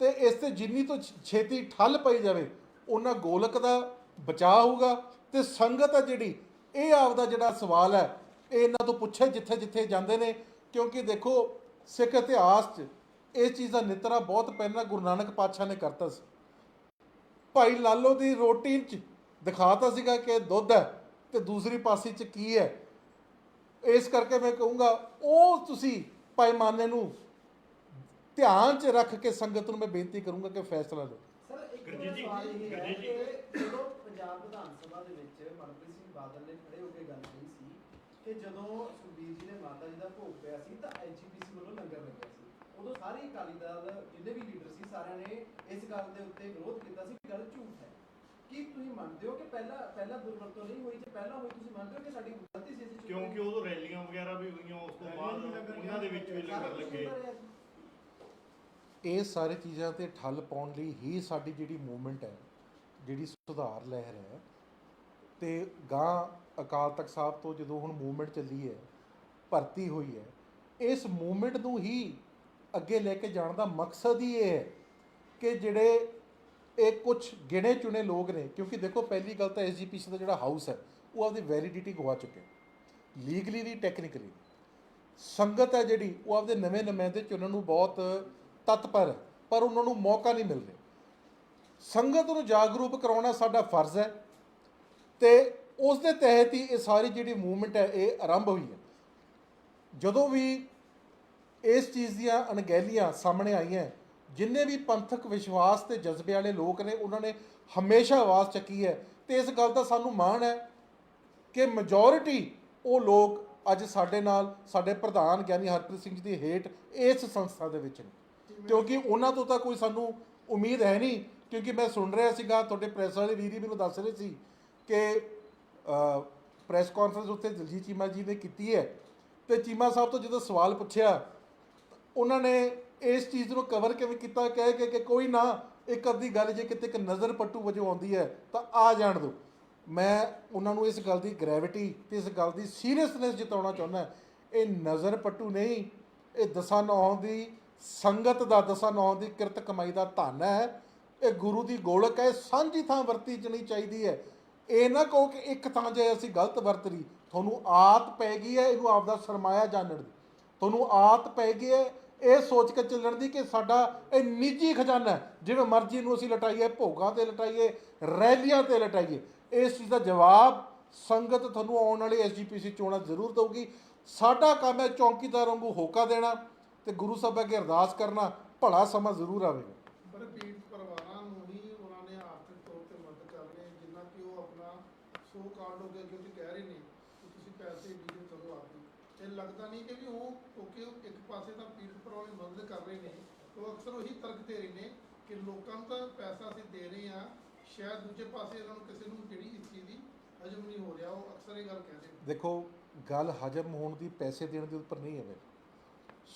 Speaker 1: ਤੇ ਇਸ ਤੇ ਜਿੰਨੀ ਤੋਂ ਛ- ਛੇਤੀ ਠੱਲ ਪਈ ਜਾਵੇ, ਉਹਨਾਂ ਗੋਲਕ ਦਾ ਬਚਾਅ ਹੋਊਗਾ ਤੇ ਸੰਗਤ ਹੈ ਜਿਹੜੀ, ਇਹ ਆਪਦਾ ਜਿਹੜਾ ਸਵਾਲ ਹੈ, ਇਹ ਇਹਨਾਂ ਤੋਂ ਪੁੱਛੇ ਜਿੱਥੇ ਜਿੱਥੇ ਜਾਂਦੇ ਨੇ, ਕਿਉਂਕਿ ਦੇਖੋ ਸਿੱਖ ਇਤਿਹਾਸ 'ਚ ਇਸ ਚੀਜ਼ ਦਾ ਨਿਤਰਾ ਬਹੁਤ ਪਹਿਲਾਂ ਗੁਰੂ ਨਾਨਕ ਪਾਤਸ਼ਾਹ ਨੇ ਕਰਤਾ ਸੀ। ਭਾਈ ਲਾਲੋ ਦੀ ਰੋਟੀ 'ਚ ਦਿਖਾਤਾ ਸੀਗਾ ਕਿ ਦੁੱਧ ਹੈ ਤੇ ਦੂਸਰੀ ਪਾਸੇ 'ਚ ਕੀ ਹੈ। ਇਸ ਕਰਕੇ ਮੈਂ ਕਹੂੰਗਾ, ਉਹ ਤੁਸੀਂ ਪੈਮਾਨੇ ਨੂੰ ਧਿਆਨ 'ਚ ਰੱਖ ਕੇ ਸੰਗਤ ਨੂੰ ਮੈਂ ਬੇਨਤੀ ਕਰੂੰਗਾ ਕਿ ਫੈਸਲਾ ਲਓ।
Speaker 4: ਸਰ ਇੱਕ
Speaker 5: ਗੁਰਜੀਤ ਜੀ,
Speaker 4: ਸਵਾਲ ਇਹ ਹੈ
Speaker 5: ਗੁਰਜੀਤ ਜੀ।
Speaker 4: ਕਿ ਜਦੋਂ ਪੰਜਾਬ ਵਿਧਾਨ ਸਭਾ ਦੇ ਵਿੱਚ ਮਨਪ੍ਰੀਤ ਸਿੰਘ ਬਾਦਲ ਨੇ ਖੜੇ ਹੋ ਕੇ ਗੱਲ ਕਹੀ ਸੀ ਕਿ ਜਦੋਂ ਸੁਖਬੀਰ ਜੀ ਦੇ ਮਾਤਾ ਜੀ ਦਾ ਭੋਗ ਪਿਆ ਸੀ ਤਾਂ ਐਜੀਪੀਸੀ ਵੱਲੋਂ ਲੰਗਰ ਲੱਗਿਆ ਸੀ। ਉਦੋਂ ਸਾਰੇ ਅਕਾਲੀ ਦਲ ਜਿੰਨੇ ਵੀ ਲੀਡਰ ਸੀ ਸਾਰਿਆਂ ਨੇ ਇਸ ਗੱਲ ਦੇ ਉੱਤੇ ਵਿਰੋਧ ਕੀਤਾ ਸੀ ਕਿ ਗੱਲ ਝੂਠ ਹੈ। ਕੀ ਤੁਸੀਂ ਮੰਨਦੇ ਹੋ ਕਿ ਪਹਿਲਾਂ ਪਹਿਲਾਂ ਦੁਰਵਰਤੋਂ ਨਹੀਂ ਹੋਈ ਜੇ ਪਹਿਲਾਂ ਹੋਈ ਤੁਸੀਂ ਮੰਨਦੇ ਹੋ ਕਿ ਸਾਡੀ ਗਲਤੀ ਸੀ ਅਸੀਂ ਚੁੱਪ
Speaker 5: ਕਿਉਂਕਿ ਉਦੋਂ ਰੈਲੀਆਂ ਵਗੈਰਾ ਵੀ ਹੋਈਆਂ ਉਸ ਤੋਂ ਬਾਅਦ ਉਹਨਾਂ ਦੇ ਵਿੱਚ ਵੀ ਲੰਗਰ ਲੱਗੇ।
Speaker 1: ਇਹ ਸਾਰੇ ਚੀਜ਼ਾਂ ਤੇ ਠੱਲ ਪਾਉਣ ਲਈ ਹੀ ਸਾਡੀ ਜਿਹੜੀ ਮੂਵਮੈਂਟ ਹੈ, ਜਿਹੜੀ ਸੁਧਾਰ ਲਹਿਰ ਹੈ, ਤੇ ਗਾਂ ਅਕਾਲ ਤਖਤ ਸਾਹਿਬ ਤੋਂ ਜਦੋਂ ਹੁਣ ਮੂਵਮੈਂਟ ਚੱਲੀ ਹੈ, ਭਰਤੀ ਹੋਈ ਹੈ, ਇਸ ਮੂਵਮੈਂਟ ਨੂੰ ਹੀ ਅੱਗੇ ਲੈ ਕੇ ਜਾਣ ਦਾ ਮਕਸਦ ਹੀ ਇਹ ਹੈ ਕਿ ਜਿਹੜੇ ਇਹ ਕੁਝ ਗਿਣੇ ਚੁਣੇ ਲੋਕ ਨੇ, ਕਿਉਂਕਿ ਦੇਖੋ ਪਹਿਲੀ ਗੱਲ ਤਾਂ ਐਸਜੀਪੀਸੀ ਦਾ ਜਿਹੜਾ ਹਾਊਸ ਹੈ, ਉਹ ਆਪਦੀ ਵੈਲਿਡਿਟੀ ਗਵਾ ਚੁੱਕਿਆ ਲੀਗਲੀ ਨਹੀਂ ਟੈਕਨੀਕਲੀ ਸੰਗਤ ਹੈ ਜਿਹੜੀ, ਉਹ ਆਪਦੇ ਨਵੇਂ ਨੁਮਾਇੰਦੇ ਚੁਣਨ ਨੂੰ ਬਹੁਤ ਤਤਪਰ ਹੈ, ਪਰ ਉਹਨਾਂ ਨੂੰ ਮੌਕਾ ਨਹੀਂ ਮਿਲ ਰਿਹਾ। ਸੰਗਤ ਨੂੰ ਜਾਗਰੂਕ ਕਰਾਉਣਾ ਸਾਡਾ ਫਰਜ਼ ਹੈ ਤੇ ਉਸ ਦੇ ਤਹਿਤ ਹੀ ਇਹ ਸਾਰੀ ਜਿਹੜੀ ਮੂਵਮੈਂਟ ਹੈ, ਇਹ ਆਰੰਭ ਹੋਈ ਹੈ। ਜਦੋਂ ਵੀ ਇਸ ਚੀਜ਼ ਦੀਆਂ ਅਣਗਹਿਲੀਆਂ ਸਾਹਮਣੇ ਆਈਆਂ, ਜਿੰਨੇ ਵੀ ਪੰਥਕ ਵਿਸ਼ਵਾਸ ਤੇ ਜਜ਼ਬੇ ਵਾਲੇ ਲੋਕ ਨੇ, ਉਹਨਾਂ ਨੇ ਹਮੇਸ਼ਾ ਆਵਾਜ਼ ਚੱਕੀ ਹੈ ਤੇ ਇਸ ਗੱਲ ਦਾ ਸਾਨੂੰ ਮਾਣ ਹੈ ਕਿ ਮੈਜੋਰਿਟੀ ਉਹ ਲੋਕ ਅੱਜ ਸਾਡੇ ਨਾਲ, ਸਾਡੇ ਪ੍ਰਧਾਨ ਗਿਆਨੀ ਹਰਪ੍ਰੀਤ ਸਿੰਘ ਜੀ ਦੀ ਹੇਠ ਇਸ ਸੰਸਥਾ ਦੇ ਵਿੱਚ ਨੇ। ਕਿਉਂਕਿ ਉਹਨਾਂ ਤੋਂ ਤਾਂ ਕੋਈ ਸਾਨੂੰ ਉਮੀਦ ਹੈ ਨਹੀਂ, ਕਿਉਂਕਿ ਮੈਂ ਸੁਣ ਰਿਹਾ ਸੀਗਾ, ਤੁਹਾਡੇ ਪ੍ਰੈਸ ਵਾਲੇ ਵੀਰ ਹੀ ਮੈਨੂੰ ਦੱਸ ਰਹੇ ਸੀ ਕਿ ਪ੍ਰੈਸ ਕਾਨਫਰੰਸ ਉੱਤੇ ਦਲਜੀਤ ਚੀਮਾ ਜੀ ਨੇ ਕੀਤੀ ਹੈ। ਤੇ ਚੀਮਾ ਸਾਹਿਬ ਤੋਂ ਜਦੋਂ ਸਵਾਲ ਪੁੱਛਿਆ, ਉਹਨਾਂ ਨੇ ਇਸ ਚੀਜ਼ ਨੂੰ ਕਵਰ ਕਿਵੇਂ ਕੀਤਾ? ਕਹਿ ਕੇ ਕਿ ਕੋਈ ਨਾ, ਇੱਕ ਅੱਧੀ ਗੱਲ ਜੇ ਕਿਤੇ ਇੱਕ ਨਜ਼ਰ ਪੱਟੂ ਵਜੋਂ ਆਉਂਦੀ ਹੈ, ਤਾਂ ਆ ਜਾਣ ਦਿਓ। ਮੈਂ ਉਹਨਾਂ ਨੂੰ ਇਸ ਗੱਲ ਦੀ ਗ੍ਰੈਵਿਟੀ ਤੇ ਇਸ ਗੱਲ ਦੀ ਸੀਰੀਅਸਨੈਸ ਜਿਤਾਉਣਾ ਚਾਹੁੰਦਾ, ਇਹ ਨਜ਼ਰ ਪੱਟੂ ਨਹੀਂ, ਇਹ ਦਸਾਂ ਨੌਂ ਦੀ ਸੰਗਤ ਦਾ ਦਸਾ ਨੌਂ ਦੀ ਕਿਰਤ ਕਮਾਈ ਦਾ ਧਨ ਹੈ। ਇਹ ਗੁਰੂ ਦੀ ਗੋਲਕ ਹੈ, ਸਾਂਝੀ ਥਾਂ ਵਰਤੀ ਜਣੀ ਚਾਹੀਦੀ ਹੈ। ਇਹ ਨਾ ਕਹੋ ਕਿ ਇੱਕ ਥਾਂ ਜੇ ਅਸੀਂ ਗਲਤ ਵਰਤ ਲਈ, ਤੁਹਾਨੂੰ ਆਤ ਪੈ ਗਈ ਹੈ ਇਹਨੂੰ ਆਪਦਾ ਸਰਮਾਇਆ ਜਾਣਨ ਦੀ। ਤੁਹਾਨੂੰ ਆਤ ਪੈ ਗਈ ਹੈ, ਇਹ ਸੋਚ ਕੇ ਚੱਲਣ ਦੀ ਕਿ ਸਾਡਾ ਇਹ ਨਿੱਜੀ ਖਜ਼ਾਨਾ ਹੈ। ਜਿਵੇਂ ਮਰਜ਼ੀ ਨੂੰ ਅਸੀਂ ਲਟਾਈਏ, ਭੋਗਾਂ ਤੇ ਲਟਾਈਏ, ਰੈਲੀਆਂ ਤੇ ਲਟਾਈਏ। ਇਸ ਚੀਜ਼ ਦਾ ਜਵਾਬ ਸੰਗਤ ਤੁਹਾਨੂੰ ਆਉਣ ਵਾਲੀ ਐਸਜੀਪੀਸੀ ਚੋਣਾਂ ਜ਼ਰੂਰ ਦਊਗੀ। ਸਾਡਾ ਕੰਮ ਹੈ ਚੌਕੀਦਾਰ ਵਾਂਗੂ ਹੋਕਾ ਦੇਣਾ। ਤੇ ਗੁਰੂ ਸਾਹਿਬ ਅੱਗੇ ਅਰਦਾਸ ਕਰਨਾ ਭਲਾ ਸਮਾਂ ਜ਼ਰੂਰ ਆਵੇਗਾ।
Speaker 6: ਪਰ ਪੀੜਤ ਪਰਿਵਾਰਾਂ ਨੂੰ ਹੀ ਉਹਨਾਂ ਨੇ ਆਰਥਿਕ ਤੌਰ ਤੇ ਮਦਦ ਕਰ ਰਹੇ ਨੇ ਜਿੰਨਾ ਕਿ ਉਹ ਆਪਣਾ ਸੋ ਕਾਰਡ ਹੋ ਕੇ ਅੱਗੇ ਤੇ ਕਹਿ ਰਹੇ ਨੇ ਕਿ ਤੁਸੀਂ ਪੈਸੇ ਵੀਡੀਓ ਕਰੋ ਆਪਦੀ ਇਹ ਲੱਗਦਾ ਨਹੀਂ ਕਿ ਵੀ ਉਹ ਕਿਉਂਕਿ ਉਹ ਇੱਕ ਪਾਸੇ ਤਾਂ ਪੀੜਤ ਪਰਿਵਾਰਾਂ ਦੀ ਮਦਦ ਕਰ ਰਹੇ ਨੇ ਉਹ ਅਕਸਰ ਉਹੀ ਤਰਕ ਦੇ ਰਹੇ ਨੇ ਕਿ ਲੋਕਾਂ ਨੂੰ ਤਾਂ ਪੈਸਾ ਅਸੀਂ ਦੇ ਰਹੇ ਆ ਸ਼ਾਇਦ ਦੂਜੇ ਪਾਸੇ ਇਹਨਾਂ ਨੂੰ ਕਿਸੇ ਨੂੰ ਜਿਹੜੀ ਇਸ ਚੀਜ਼ ਦੀ ਹਜਮ ਨਹੀਂ ਹੋ ਰਿਹਾ ਉਹ ਅਕਸਰ ਇਹ ਗੱਲ ਕਹਿੰਦੇ ਨੇ।
Speaker 1: ਦੇਖੋ ਗੱਲ ਹਜਮ ਹੋਣ ਦੀ ਪੈਸੇ ਦੇਣ ਦੇ ਉੱਪਰ ਨਹੀਂ ਹੈ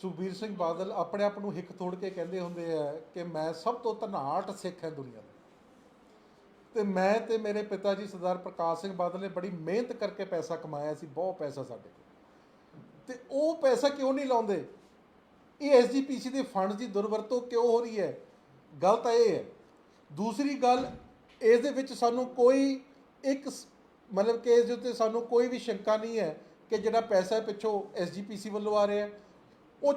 Speaker 1: ਸੁਖਬੀਰ ਸਿੰਘ ਬਾਦਲ ਆਪਣੇ ਆਪ ਨੂੰ ਹਿੱਕ ਤੋੜ ਕੇ ਕਹਿੰਦੇ ਹੁੰਦੇ ਆ ਕਿ ਮੈਂ ਸਭ ਤੋਂ ਧਨਾਟ ਸਿੱਖ ਹਾਂ ਦੁਨੀਆ ਦਾ। ਤੇ ਮੈਂ ਤੇ ਮੇਰੇ ਪਿਤਾ ਜੀ ਸਰਦਾਰ ਪ੍ਰਕਾਸ਼ ਸਿੰਘ ਬਾਦਲ ਨੇ ਬੜੀ ਮਿਹਨਤ ਕਰਕੇ ਪੈਸਾ ਕਮਾਇਆ ਸੀ ਬਹੁਤ ਪੈਸਾ ਸਾਡੇ ਕੋਲ। ਤੇ ਉਹ ਪੈਸਾ ਕਿਉਂ ਨਹੀਂ ਲਾਉਂਦੇ? ਇਹ ਐਸਜੀਪੀਸੀ ਦੇ ਫੰਡ ਦੀ ਦੁਰਵਰਤੋਂ ਕਿਉਂ ਹੋ ਰਹੀ ਹੈ? ਗੱਲ ਤਾਂ ਇਹ ਹੈ। ਦੂਸਰੀ ਗੱਲ ਇਸ ਦੇ ਵਿੱਚ ਸਾਨੂੰ ਕੋਈ ਇੱਕ ਮਤਲਬ ਕਿ ਇਸ ਦੇ ਉੱਤੇ ਸਾਨੂੰ ਕੋਈ ਵੀ ਸ਼ੰਕਾ ਨਹੀਂ ਹੈ ਕਿ ਜਿਹੜਾ ਪੈਸਾ ਪਿੱਛੋਂ ਐਸਜੀਪੀਸੀ ਵੱਲੋਂ ਆ ਰਿਹਾ। ਹੈ, ਉਹ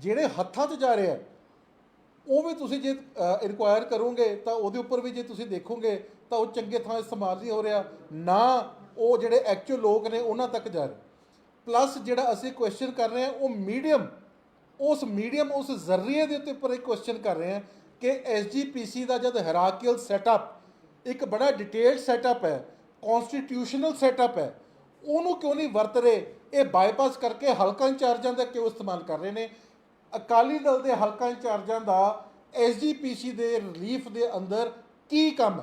Speaker 1: ਜਿਹੜੇ ਹੱਥਾਂ 'ਚ ਜਾ ਰਿਹਾ ਹੈ, ਉਹ ਵੀ ਤੁਸੀਂ ਜੇ ਇਨਕੁਆਇਰ ਕਰੋਗੇ ਤਾਂ ਉਹਦੇ ਉੱਪਰ ਵੀ ਜੇ ਤੁਸੀਂ ਦੇਖੋਗੇ ਤਾਂ ਉਹ ਚੰਗੇ ਥਾਂ ਇਸਤੇਮਾਲ ਨਹੀਂ ਹੋ ਰਿਹਾ ਨਾ ਉਹ ਜਿਹੜੇ ਐਕਚੁਅਲ ਲੋਕ ਨੇ ਉਹਨਾਂ ਤੱਕ ਜਾ ਰਿਹਾ। ਪਲੱਸ ਜਿਹੜਾ ਅਸੀਂ ਕੁਐਸਚਨ ਕਰ ਰਹੇ ਹਾਂ ਉਹ ਮੀਡੀਅਮ ਉਸ ਮੀਡੀਅਮ ਉਸ ਜ਼ਰੀਏ ਦੇ ਉੱਤੇ ਉੱਪਰ ਇੱਕ ਕੁਐਸਚਨ ਕਰ ਰਹੇ ਹਾਂ ਕਿ ਐਸਜੀਪੀਸੀ ਦਾ ਜਦ ਹੈਰਾਰਕੀਅਲ ਸੈਟਅਪ ਇੱਕ ਬੜਾ ਡਿਟੇਲਡ ਸੈਟਅਪ ਹੈ ਕਨਸਟੀਟਿਊਸ਼ਨਲ ਸੈਟਅਪ ਹੈ ਉਹਨੂੰ ਕਿਉਂ ਨਹੀਂ ਵਰਤ ਰਹੇ? ਇਹ ਬਾਈਪਾਸ ਕਰਕੇ ਹਲਕਾ ਇੰਚਾਰਜਾਂ ਦਾ ਕਿਉਂ ਇਸਤੇਮਾਲ ਕਰ ਰਹੇ ਨੇ? ਅਕਾਲੀ ਦਲ ਦੇ ਹਲਕਾ ਇੰਚਾਰਜਾਂ ਦਾ ਐਸਜੀਪੀਸੀ ਦੇ ਰਿਲੀਫ ਦੇ ਅੰਦਰ ਕੀ ਕੰਮ?